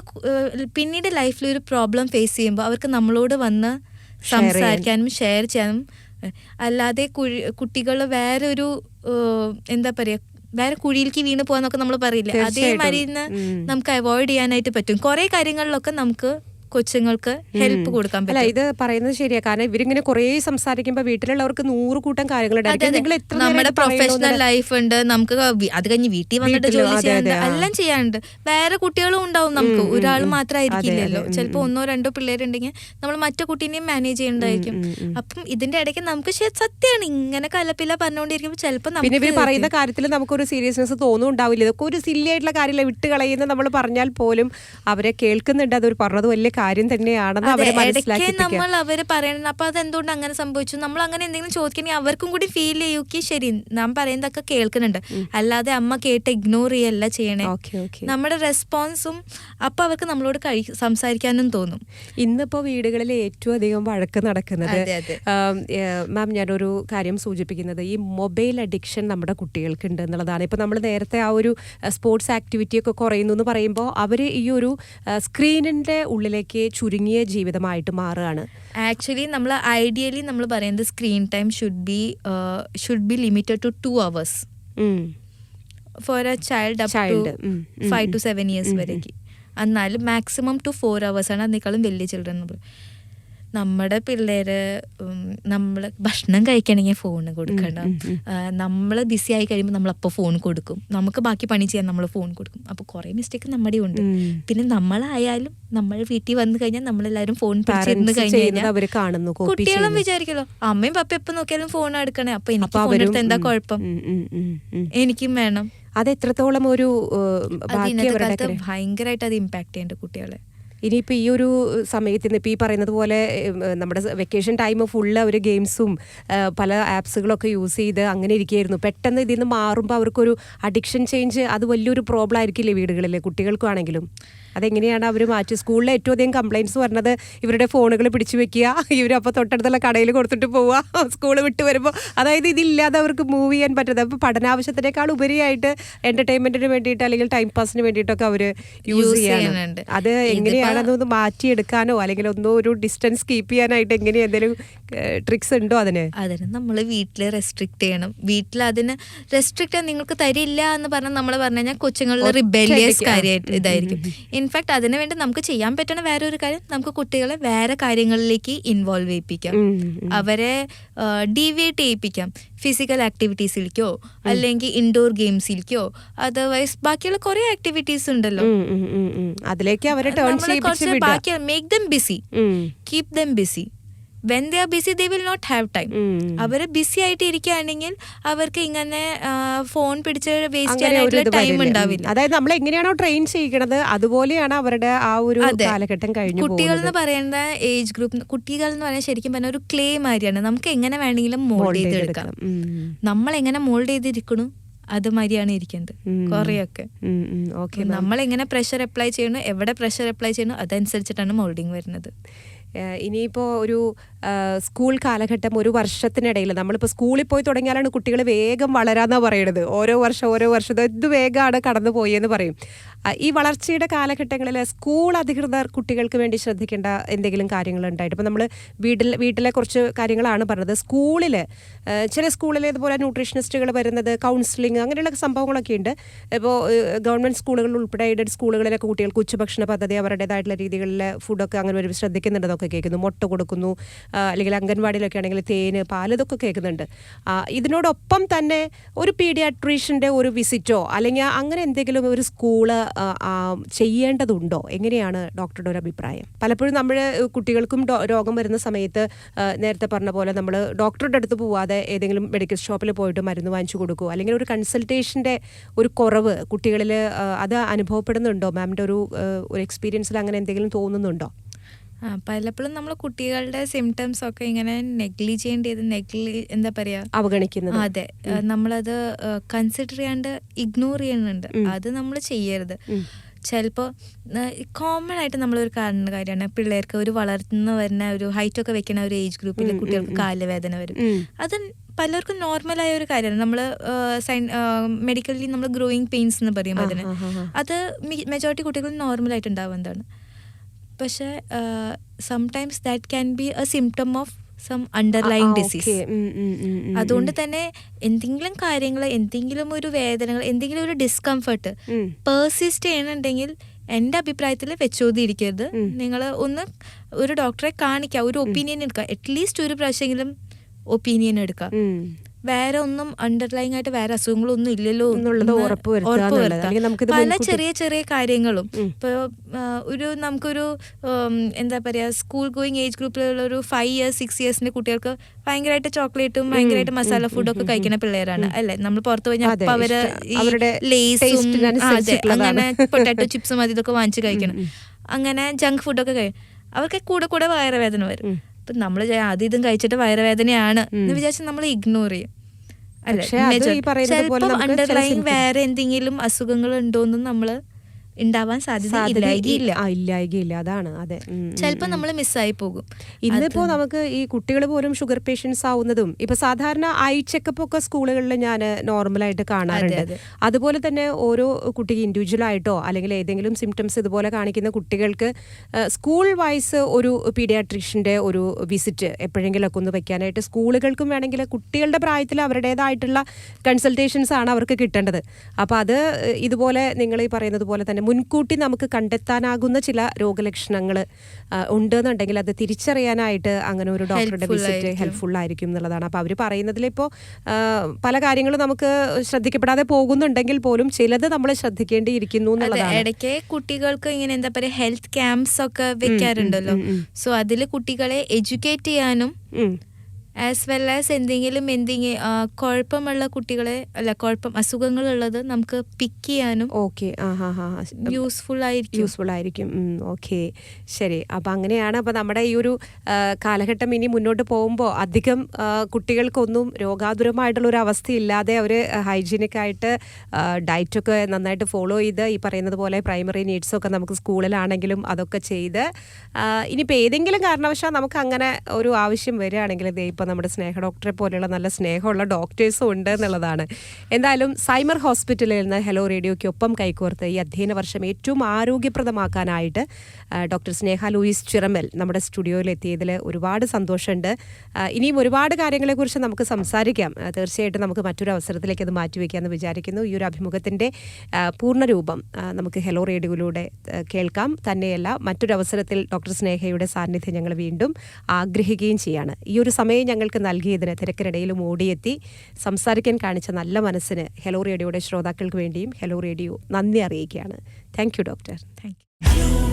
പിന്നീട് ലൈഫിൽ ഒരു പ്രോബ്ലം ഫേസ് ചെയ്യുമ്പോൾ അവർക്ക് നമ്മളോട് വന്ന് സംസാരിക്കാനും ഷെയർ ചെയ്യാനും അല്ലാതെ കുട്ടികൾ വേറെ ഒരു എന്താ പറയാ വേറെ കുഴിയിലേക്ക് വീണ് പോകാന്നൊക്കെ നമ്മൾ പറയില്ല. അതേമാതിരി നമുക്ക് അവോയ്ഡ് ചെയ്യാനായിട്ട് പറ്റും. കുറെ കാര്യങ്ങളിലൊക്കെ നമുക്ക് കൊച്ചുങ്ങൾക്ക് ഹെൽപ്പ് കൊടുക്കാൻ പറ്റും. ഇത് പറയുന്നത് ശരിയാ. കാരണം ഇവരിങ്ങനെ കുറെ സംസാരിക്കുമ്പോ വീട്ടിലുള്ളവർക്ക് നൂറ് കൂട്ടം അതെ, അതെ. എത്ര നമ്മുടെ പ്രൊഫഷണൽ ലൈഫ് ഉണ്ട്. നമുക്ക് അത് കഴിഞ്ഞ് വീട്ടിൽ വന്നിട്ട് ജോലി അതെ, ചെയ്യാനുണ്ട് എല്ലാം ചെയ്യാനുണ്ട് വേറെ കുട്ടികളും ഉണ്ടാവും നമുക്ക്. ഒരാൾ. മാത്രമായിരിക്കില്ലല്ലോ അതെ, അതെ, ചിലപ്പോൾ ഒന്നോ രണ്ടോ പിള്ളേരുണ്ടെങ്കിൽ നമ്മൾ മറ്റു കുട്ടീനെയും മാനേജ് ചെയ്യണ്ടായിരിക്കും ഉം. അപ്പം ഇതിന്റെ ഇടയ്ക്ക് നമുക്ക് സത്യമാണ് ഇങ്ങനെ കലപ്പില പറഞ്ഞുകൊണ്ടിരിക്കുമ്പോൾ ചിലപ്പോൾ പിന്നെ ഇവർ നമുക്ക് പറയുന്ന കാര്യത്തിൽ നമുക്കൊരു സീരിയസ്നെസ് തോന്നുന്നുണ്ടാവില്ല ഇതൊക്കെ ഒരു സില്ലി ആയിട്ടുള്ള കാര്യമില്ല വിട്ട് കളയുന്ന നമ്മൾ പറഞ്ഞാൽ പോലും അവരെ കേൾക്കുന്നുണ്ട്. അതൊരു പറഞ്ഞത് വലിയ കാര്യം തന്നെയാണെന്ന് അതെ, അവരെ മനസ്സിലാക്കി നമ്മൾ അവർ പറയണം അപ്പൊ അതെന്തുകൊണ്ട് അങ്ങനെ സംഭവിച്ചു? നമ്മൾ അങ്ങനെ എന്തെങ്കിലും ചോദിക്കണമെങ്കിൽ അവർക്കും കൂടി ഫീൽ ചെയ്യൂക്കി ശരി നാം പറയുന്നതൊക്കെ കേൾക്കുന്നുണ്ട്. അല്ലാതെ അമ്മ കേട്ട് ഇഗ്നോർ ചെയ്യല്ല ചെയ്യണേ. Okay okay. നമ്മുടെ റെസ്പോൺസും അപ്പൊ അവർക്ക് നമ്മളോട് കഴി സംസാരിക്കാനും തോന്നും. ഇന്നിപ്പോ വീടുകളിൽ ഏറ്റവും അധികം വഴക്ക് നടക്കുന്നത് മാം ഞാനൊരു കാര്യം സൂചിപ്പിക്കുന്നത്. ഈ മൊബൈൽ അഡിക്ഷൻ നമ്മുടെ കുട്ടികൾക്ക് ഉണ്ട് എന്നുള്ളതാണ്. ഇപ്പൊ നമ്മൾ നേരത്തെ ആ ഒരു സ്പോർട്സ് ആക്ടിവിറ്റി ഒക്കെ കുറയുന്നു എന്ന് പറയുമ്പോൾ അവർ ഈ ഒരു സ്ക്രീനിന്റെ ഉള്ളിലേക്ക് ചുരുങ്ങിയ ജീവിതമായിട്ട് മാറുകയാണ് ആക്ച്വലി നമ്മൾ ഐഡിയലി നമ്മൾ പറയുന്നത് screen time should be should be limited to two hours. For a child up to um, five to. Seven years. വരേക്ക് എന്നാലും മാക്സിമം ടു ഫോർ അവേഴ്സ് ആണ് അതിനേക്കാളും വലിയ ചിൽഡ്രൻ നമ്മൾ നമ്മുടെ പിള്ളേര് നമ്മൾ ഭക്ഷണം കഴിക്കണമെങ്കിൽ ഫോൺ കൊടുക്കണം. നമ്മൾ ബിസി ആയി കഴിയുമ്പോൾ നമ്മൾ അപ്പോൾ ഫോൺ കൊടുക്കും. നമുക്ക് ബാക്കി പണി ചെയ്യാൻ നമ്മൾ ഫോൺ കൊടുക്കും. അപ്പോൾ കുറേ മിസ്റ്റേക്ക് നമ്മുടെ ഉണ്ട്. പിന്നെ നമ്മളായാലും നമ്മൾ വീട്ടിൽ വന്നു കഴിഞ്ഞാൽ നമ്മളെല്ലാവരും ഫോൺ പിടിച്ചിരുന്ന് കഴിഞ്ഞാൽ കുട്ടികളും വിചാരിക്കലോ വിചാരിക്കല്ലോ അമ്മയും പപ്പ എപ്പോ നോക്കിയാലും ഫോൺ എടുക്കണേ അപ്പൊ എനിക്ക് ഫോൺ എടുത്ത് എന്താ കുഴപ്പം. എനിക്കും വേണം. അത് എത്രത്തോളം ഒരു ഭയങ്കരമായിട്ട് അത് ഇമ്പാക്ട് ചെയ്യേണ്ട കുട്ടികളെ. ഇനിയിപ്പോൾ ഈ ഒരു സമയത്ത് ഇപ്പോൾ ഈ പറയുന്നത് പോലെ നമ്മുടെ വെക്കേഷൻ ടൈം ഫുള്ള് അവർ ഗെയിംസും പല ആപ്സുകളൊക്കെ യൂസ് ചെയ്ത് അങ്ങനെ ഇരിക്കുകയായിരുന്നു. പെട്ടെന്ന് ഇതിൽ നിന്ന് മാറുമ്പോൾ അവർക്കൊരു അഡിക്ഷൻ ചേഞ്ച് അത് വലിയൊരു പ്രോബ്ലം ആയിരിക്കില്ലേ വീടുകളിൽ കുട്ടികൾക്കാണെങ്കിലും? അതെങ്ങനെയാണ് അവർ മാറ്റി? സ്കൂളിൽ ഏറ്റവും അധികം കംപ്ലൈന്റ്സ് പറഞ്ഞത് ഇവരുടെ ഫോണുകൾ പിടിച്ചു വെക്കുക. ഇവർ അപ്പോൾ തൊട്ടടുത്തുള്ള കടയിൽ കൊടുത്തിട്ട് പോവുക. സ്കൂൾ വിട്ട് വരുമ്പോൾ അതായത് ഇതില്ലാതെ അവർക്ക് മൂവ് ചെയ്യാൻ പറ്റുന്നത് അപ്പോൾ പഠനാവശ്യത്തിനേക്കാൾ ഉപരിയായിട്ട് എന്റർടൈൻമെന്റിന് വേണ്ടിയിട്ട് അല്ലെങ്കിൽ ടൈം പാസിന് വേണ്ടിയിട്ടൊക്കെ അവർ യൂസ് ചെയ്യാനുണ്ട്. അത് എങ്ങനെയാണെന്ന് മാറ്റിയെടുക്കാനോ അല്ലെങ്കിൽ ഒന്നോ ഒരു ഡിസ്റ്റൻസ് കീപ്പ് ചെയ്യാനായിട്ട് എങ്ങനെ എന്തെങ്കിലും ട്രിക്സ് ഉണ്ടോ അതിന്? അതിന് നമ്മൾ വീട്ടിൽ റെസ്ട്രിക്ട് ചെയ്യണം. വീട്ടിൽ അതിന് റെസ്ട്രിക്ട് നിങ്ങൾക്ക് തരില്ല എന്ന് പറഞ്ഞാൽ നമ്മൾ പറഞ്ഞു കഴിഞ്ഞാൽ കൊച്ചുങ്ങളുടെ റിബല്യസ് കാര്യമായിട്ട് ഇതായിരിക്കും. ഇൻഫാക്ട് അതിനുവേണ്ടി നമുക്ക് ചെയ്യാൻ പറ്റുന്ന വേറെ ഒരു കാര്യം നമുക്ക് കുട്ടികളെ വേറെ കാര്യങ്ങളിലേക്ക് ഇൻവോൾവ് ചെയ്യിപ്പിക്കാം. അവരെ ഡീവിയേറ്റ് ചെയ്യിപ്പിക്കാം. ഫിസിക്കൽ ആക്ടിവിറ്റീസിലേക്കോ അല്ലെങ്കിൽ ഇൻഡോർ ഗെയിംസിലേക്കോ അതർവൈസ് ബാക്കിയുള്ള കുറെ ആക്ടിവിറ്റീസ് ഉണ്ടല്ലോ. അതിലേക്ക് അവരെ ബാക്കി make them busy keep them busy when they are busy they will not have time. Our busy ആയിട്ട് ഇരിക്കുകയാണെങ്കിൽ അവർക്ക് ഇങ്ങനെ ഫോൺ പിടിച്ച് വേസ്റ്റ് ചെയ്യാനായിട്ട് ചെയ്യാനായിട്ടുള്ള ടൈം. ഉണ്ടാവില്ല. അതായത് നമ്മൾ എങ്ങനെയാണോ ട്രെയിൻ ചെയ്യിക്കണത് അതുപോലെയാണ് അവരുടെ ആ ഒരു. കാലഘട്ടം കഴിഞ്ഞു കുട്ടികൾ എന്ന് പറയുന്ന ഏജ് ഗ്രൂപ്പ് കുട്ടികൾ എന്ന് പറയുന്നത് ശരിക്കും പറഞ്ഞാൽ ഒരു ക്ലേ മാതിരിയാണ് നമുക്ക് എങ്ങനെ വേണമെങ്കിലും മോൾഡ് ചെയ്തെടുക്കാം. നമ്മൾ എങ്ങനെ മോൾഡ് ചെയ്തിരിക്കണു അത് മാതിരിയാണ് ഇരിക്കുന്നത് കുറേയൊക്കെ. നമ്മൾ എങ്ങനെ പ്രഷർ അപ്ലൈ ചെയ്യണു എവിടെ പ്രഷർ അപ്ലൈ ചെയ്യണു അതനുസരിച്ചിട്ടാണ് മോൾഡിങ് വരുന്നത് ഇനിയിപ്പോൾ ഒരു സ്കൂൾ കാലഘട്ടം ഒരു വർഷത്തിനിടയിൽ നമ്മളിപ്പോൾ സ്കൂളിൽ പോയി തുടങ്ങിയാലാണ് കുട്ടികൾ വേഗം വളരാന്നാ പറയണത്. ഓരോ വർഷം ഓരോ വർഷം. ഇത് വേഗമാണ് കടന്നു പോയെന്ന് പറയും. ഈ വളർച്ചയുടെ കാലഘട്ടങ്ങളിൽ സ്കൂൾ അധികൃതർ കുട്ടികൾക്ക് വേണ്ടി ശ്രദ്ധിക്കേണ്ട എന്തെങ്കിലും കാര്യങ്ങൾ ഉണ്ടായിട്ട് ഇപ്പോൾ നമ്മൾ വീട്ടിൽ വീട്ടിലെ കുറച്ച് കാര്യങ്ങളാണ് പറഞ്ഞത്. സ്കൂളിൽ ചില സ്കൂളിൽ ഇതുപോലെ ന്യൂട്രീഷനിസ്റ്റുകൾ വരുന്നത് കൗൺസിലിംഗ് അങ്ങനെയുള്ള സംഭവങ്ങളൊക്കെ ഉണ്ട്. ഇപ്പോൾ ഗവൺമെന്റ് സ്കൂളുകളിൽ ഉൾപ്പെടെ എയ്ഡഡ് സ്കൂളുകളിലൊക്കെ കുട്ടികൾക്ക് ഉച്ചഭക്ഷണ പദ്ധതി അവരുടേതായിട്ടുള്ള രീതികളിൽ ഫുഡൊക്കെ അങ്ങനെ ഒരു ശ്രദ്ധിക്കുന്നുണ്ടെന്നൊക്കെ കേൾക്കുന്നു. മുട്ട കൊടുക്കുന്നു. അല്ലെങ്കിൽ അംഗൻവാടിയിലൊക്കെ ആണെങ്കിൽ തേന് പാൽ ഇതൊക്കെ കേൾക്കുന്നുണ്ട്. ഇതിനോടൊപ്പം തന്നെ ഒരു പീഡിയാട്രീഷ്യന്റെ ഒരു വിസിറ്റോ അല്ലെങ്കിൽ അങ്ങനെ എന്തെങ്കിലും ഒരു സ്കൂൾ ചെയ്യേണ്ടതുണ്ടോ? എങ്ങനെയാണ് ഡോക്ടറുടെ ഒരു അഭിപ്രായം? പലപ്പോഴും നമ്മൾ കുട്ടികൾക്കും രോഗം വരുന്ന സമയത്ത് നേരത്തെ പറഞ്ഞ പോലെ നമ്മൾ ഡോക്ടറുടെ അടുത്ത് പോവാതെ ഏതെങ്കിലും മെഡിക്കൽ ഷോപ്പിൽ പോയിട്ട് മരുന്ന് വാങ്ങിച്ചു കൊടുക്കുമോ അല്ലെങ്കിൽ ഒരു കൺസൾട്ടേഷന്റെ ഒരു കുറവ് കുട്ടികളിൽ അത് അനുഭവപ്പെടുന്നുണ്ടോ? മാമിന്റെ ഒരു ഒരു എക്സ്പീരിയൻസിൽ അങ്ങനെ എന്തെങ്കിലും തോന്നുന്നുണ്ടോ? പലപ്പോഴും നമ്മൾ കുട്ടികളുടെ സിംറ്റംസ് ഒക്കെ ഇങ്ങനെ നെഗ്ലിജേറ്റ് ചെയ്ത് നെഗ്ലി എന്താ പറയാ? അവഗണിക്കുന്നത്. അതെ. നമ്മളത് കൺസിഡർ ചെയ്യാണ്ട് ഇഗ്നോർ ചെയ്യുന്നുണ്ട്. അത് നമ്മൾ ചെയ്യരുത്. ചിലപ്പോൾ കോമൺ ആയിട്ട് നമ്മളൊരു കാണുന്ന കാര്യമാണ്. പിള്ളേർക്ക് ഒരു വളർന്നു വരുന്ന ഒരു ഹൈറ്റ് ഒക്കെ വെക്കുന്ന ഒരു ഏജ് ഗ്രൂപ്പിൽ കുട്ടികൾക്ക് കാൽ വേദന വരും. അത് പലർക്കും നോർമലായ ഒരു കാര്യമാണ്. നമ്മൾ സൈൻ മെഡിക്കലി നമ്മൾ ഗ്രോയിങ് പെയിൻസ് എന്ന് പറയും അതിന്. അത് മെജോറിറ്റി കുട്ടികൾ നോർമലായിട്ട് ഉണ്ടാവുന്നതാണ്. പക്ഷേ sometimes that can be a symptom of some underline disease അതുകൊണ്ട് തന്നെ എന്തെങ്കിലും കാര്യങ്ങൾ എന്തെങ്കിലും ഒരു വേദനകൾ എന്തെങ്കിലും ഒരു ഡിസ്കംഫർട്ട്. പേഴ്സിസ്റ്റ് ചെയ്യണമെങ്കിൽ എന്റെ അഭിപ്രായത്തിൽ വെച്ചോതിരിക്കരുത് നിങ്ങൾ ഒന്ന് ഒരു ഡോക്ടറെ കാണിക്കുക ഒരു ഒപ്പീനിയൻ എടുക്കുക അറ്റ്ലീസ്റ്റ് ഒരു പ്രാവശ്യമെങ്കിലും ഒപ്പീനിയൻ എടുക്കുക. വേറെ ഒന്നും അണ്ടർലൈങ് ആയിട്ട് വേറെ അസുഖങ്ങളൊന്നും ഇല്ലല്ലോ എന്നുള്ളത് എന്ന് ഉറപ്പ് പല ചെറിയ ചെറിയ കാര്യങ്ങളും. ഇപ്പോൾ ഒരു നമുക്കൊരു എന്താ പറയുക സ്കൂൾ ഗോയിങ് ഏജ് ഗ്രൂപ്പിലുള്ള ഒരു ഫൈവ് ഇയേഴ്സ് സിക്സ് ഇയേഴ്സിന്റെ കുട്ടികൾക്ക് ഭയങ്കരമായിട്ട് ചോക്ലേറ്റും ഭയങ്കരമായിട്ട് മസാല ഫുഡൊക്കെ കഴിക്കുന്ന പിള്ളേരാണ്. അല്ലെ? നമ്മൾ പുറത്ത് കഴിഞ്ഞാൽ അപ്പൊ അവർ ലേസും. അങ്ങനെ പൊട്ടാറ്റോ ചിപ്സും അത് ഇതൊക്കെ വാങ്ങിച്ച് കഴിക്കണം. അങ്ങനെ ജങ്ക് ഫുഡൊക്കെ കഴിക്കും അവർക്ക് കൂടെ കൂടെ വയറുവേദന വരും. അപ്പൊ നമ്മൾ അത് ഇതും കഴിച്ചിട്ട് വയറുവേദനയാണ് എന്ന് വിചാരിച്ച് നമ്മൾ ഇഗ്നോർ ചെയ്യും. അല്ലെ? ചിലപ്പോൾ അണ്ടർലൈൻ വേറെ എന്തെങ്കിലും അസുഖങ്ങൾ ഉണ്ടോന്നും നമ്മൾ ഉണ്ടാവാൻ സാധ്യത ഇല്ലായികയില്ല. ഇല്ലായികയില്ല. അതാണ്. അതെ. ചിലപ്പോ. നമ്മൾ മിസ്സായി പോകും. ഇന്നിപ്പോ നമുക്ക് ഈ കുട്ടികൾ പോലും ഷുഗർ പേഷ്യൻസ് ആവുന്നതും ഇപ്പൊ സാധാരണ ഐ ചെക്കപ്പ് ഒക്കെ സ്കൂളുകളിൽ ഞാൻ നോർമലായിട്ട് കാണാറുണ്ട്. അതെ. അതുപോലെ തന്നെ ഓരോ കുട്ടിക്ക് ഇൻഡിവിജ്വൽ ആയിട്ടോ അല്ലെങ്കിൽ ഏതെങ്കിലും സിംറ്റംസ് ഇതുപോലെ കാണിക്കുന്ന കുട്ടികൾക്ക് സ്കൂൾ വൈസ് ഒരു പീഡിയാട്രീഷ്യന്റെ ഒരു വിസിറ്റ് എപ്പോഴെങ്കിലുമൊക്കെ ഒന്ന് വെക്കാനായിട്ട് സ്കൂളുകൾക്കും വേണമെങ്കിൽ കുട്ടികളുടെ പ്രായത്തിൽ അവരുടേതായിട്ടുള്ള കൺസൾട്ടേഷൻസ് ആണ് അവർക്ക് കിട്ടേണ്ടത്. അപ്പോൾ അത് ഇതുപോലെ നിങ്ങൾ ഈ പറയുന്നത് പോലെ തന്നെ മുൻകൂട്ടി നമുക്ക് കണ്ടെത്താനാകുന്ന ചില രോഗലക്ഷണങ്ങൾ ഉണ്ടെന്നുണ്ടെങ്കിൽ അത് തിരിച്ചറിയാനായിട്ട് അങ്ങനെ ഒരു ഡോക്ടറുടെ വിസിറ്റ്. ഹെൽപ്ഫുൾ ആയിരിക്കും എന്നുള്ളതാണ് അപ്പോൾ അവർ പറയുന്നതിൽ ഇപ്പോൾ പല കാര്യങ്ങളും നമുക്ക് ശ്രദ്ധിക്കപ്പെടാതെ പോകുന്നുണ്ടെങ്കിൽ പോലും ചിലത് നമ്മൾ ശ്രദ്ധിക്കേണ്ടിയിരിക്കുന്നു എന്നുള്ളതാണ് ഇടയ്ക്ക് കുട്ടികൾക്ക് ഇങ്ങനെ എന്താ പറയുക ഹെൽത്ത് ക്യാമ്പ്സ് ഒക്കെ വെക്കാറുണ്ടല്ലോ. സോ അതിൽ കുട്ടികളെ എഡ്യൂക്കേറ്റ് ചെയ്യാനും. ആസ് വെൽ ആസ് എന്തെങ്കിലും എന്തെങ്കിലും കുഴപ്പമുള്ള കുട്ടികളെ അല്ല കുഴപ്പം അസുഖങ്ങളുള്ളത് നമുക്ക് പിക്ക് ചെയ്യാനും ഓക്കെ യൂസ്ഫുൾ ആയിരിക്കും. യൂസ്ഫുൾ ആയിരിക്കും. ഓക്കെ ശരി. അപ്പം അങ്ങനെയാണ് അപ്പോൾ നമ്മുടെ ഈ ഒരു കാലഘട്ടം ഇനി മുന്നോട്ട് പോകുമ്പോൾ അധികം കുട്ടികൾക്കൊന്നും രോഗാതുരമായിട്ടുള്ള ഒരു അവസ്ഥയില്ലാതെ അവർ ഹൈജീനിക് ആയിട്ട് ഡയറ്റൊക്കെ നന്നായിട്ട് ഫോളോ ചെയ്ത് ഈ പറയുന്നത് പോലെ പ്രൈമറി നീഡ്സൊക്കെ നമുക്ക് സ്കൂളിലാണെങ്കിലും അതൊക്കെ ചെയ്ത് ഇനിയിപ്പോൾ ഏതെങ്കിലും കാരണവശാൽ നമുക്ക് അങ്ങനെ ഒരു ആവശ്യം വരികയാണെങ്കിൽ ദേ ഇപ്പോൾ നമ്മുടെ സ്നേഹ ഡോക്ടറെ പോലെയുള്ള നല്ല സ്നേഹമുള്ള ഡോക്ടേഴ്സും ഉണ്ട് എന്നുള്ളതാണ്. എന്തായാലും സൈമർ ഹോസ്പിറ്റലിൽ നിന്ന് ഹലോ റേഡിയോയ്ക്ക് ഒപ്പം കൈകോർത്ത് ഈ അധ്യയന വർഷം ഏറ്റവും ആരോഗ്യപ്രദമാക്കാനായിട്ട് ഡോക്ടർ സ്നേഹ ലൂയിസ് ചിറമൽ നമ്മുടെ സ്റ്റുഡിയോയിൽ എത്തിയതിൽ ഒരുപാട് സന്തോഷമുണ്ട്. ഇനിയും ഒരുപാട് കാര്യങ്ങളെക്കുറിച്ച് നമുക്ക് സംസാരിക്കാം. തീർച്ചയായിട്ടും നമുക്ക് മറ്റൊരു അവസരത്തിലേക്ക് അത് മാറ്റിവെക്കാമെന്ന് വിചാരിക്കുന്നു. ഈ ഒരു അഭിമുഖത്തിന്റെ പൂർണ പൂർണരൂപം നമുക്ക് ഹലോ റേഡിയോയിലൂടെ കേൾക്കാം. തന്നെയല്ല മറ്റൊരു അവസരത്തിൽ ഡോക്ടർ സ്നേഹയുടെ സാന്നിധ്യം ഞങ്ങൾ വീണ്ടും ആഗ്രഹിക്കുകയും ചെയ്യാണ്. ഈ ഒരു സമയം ഞങ്ങൾക്ക് നൽകിയതിന് തിരക്കിനിടയിലും ഓടിയെത്തി സംസാരിക്കാൻ കാണിച്ച നല്ല മനസ്സിന് ഹെലോ റേഡിയോയുടെ ശ്രോതാക്കൾക്ക് വേണ്ടിയും ഹെലോ റേഡിയോ നന്ദി അറിയിക്കുകയാണ്. Thank you doctor thank you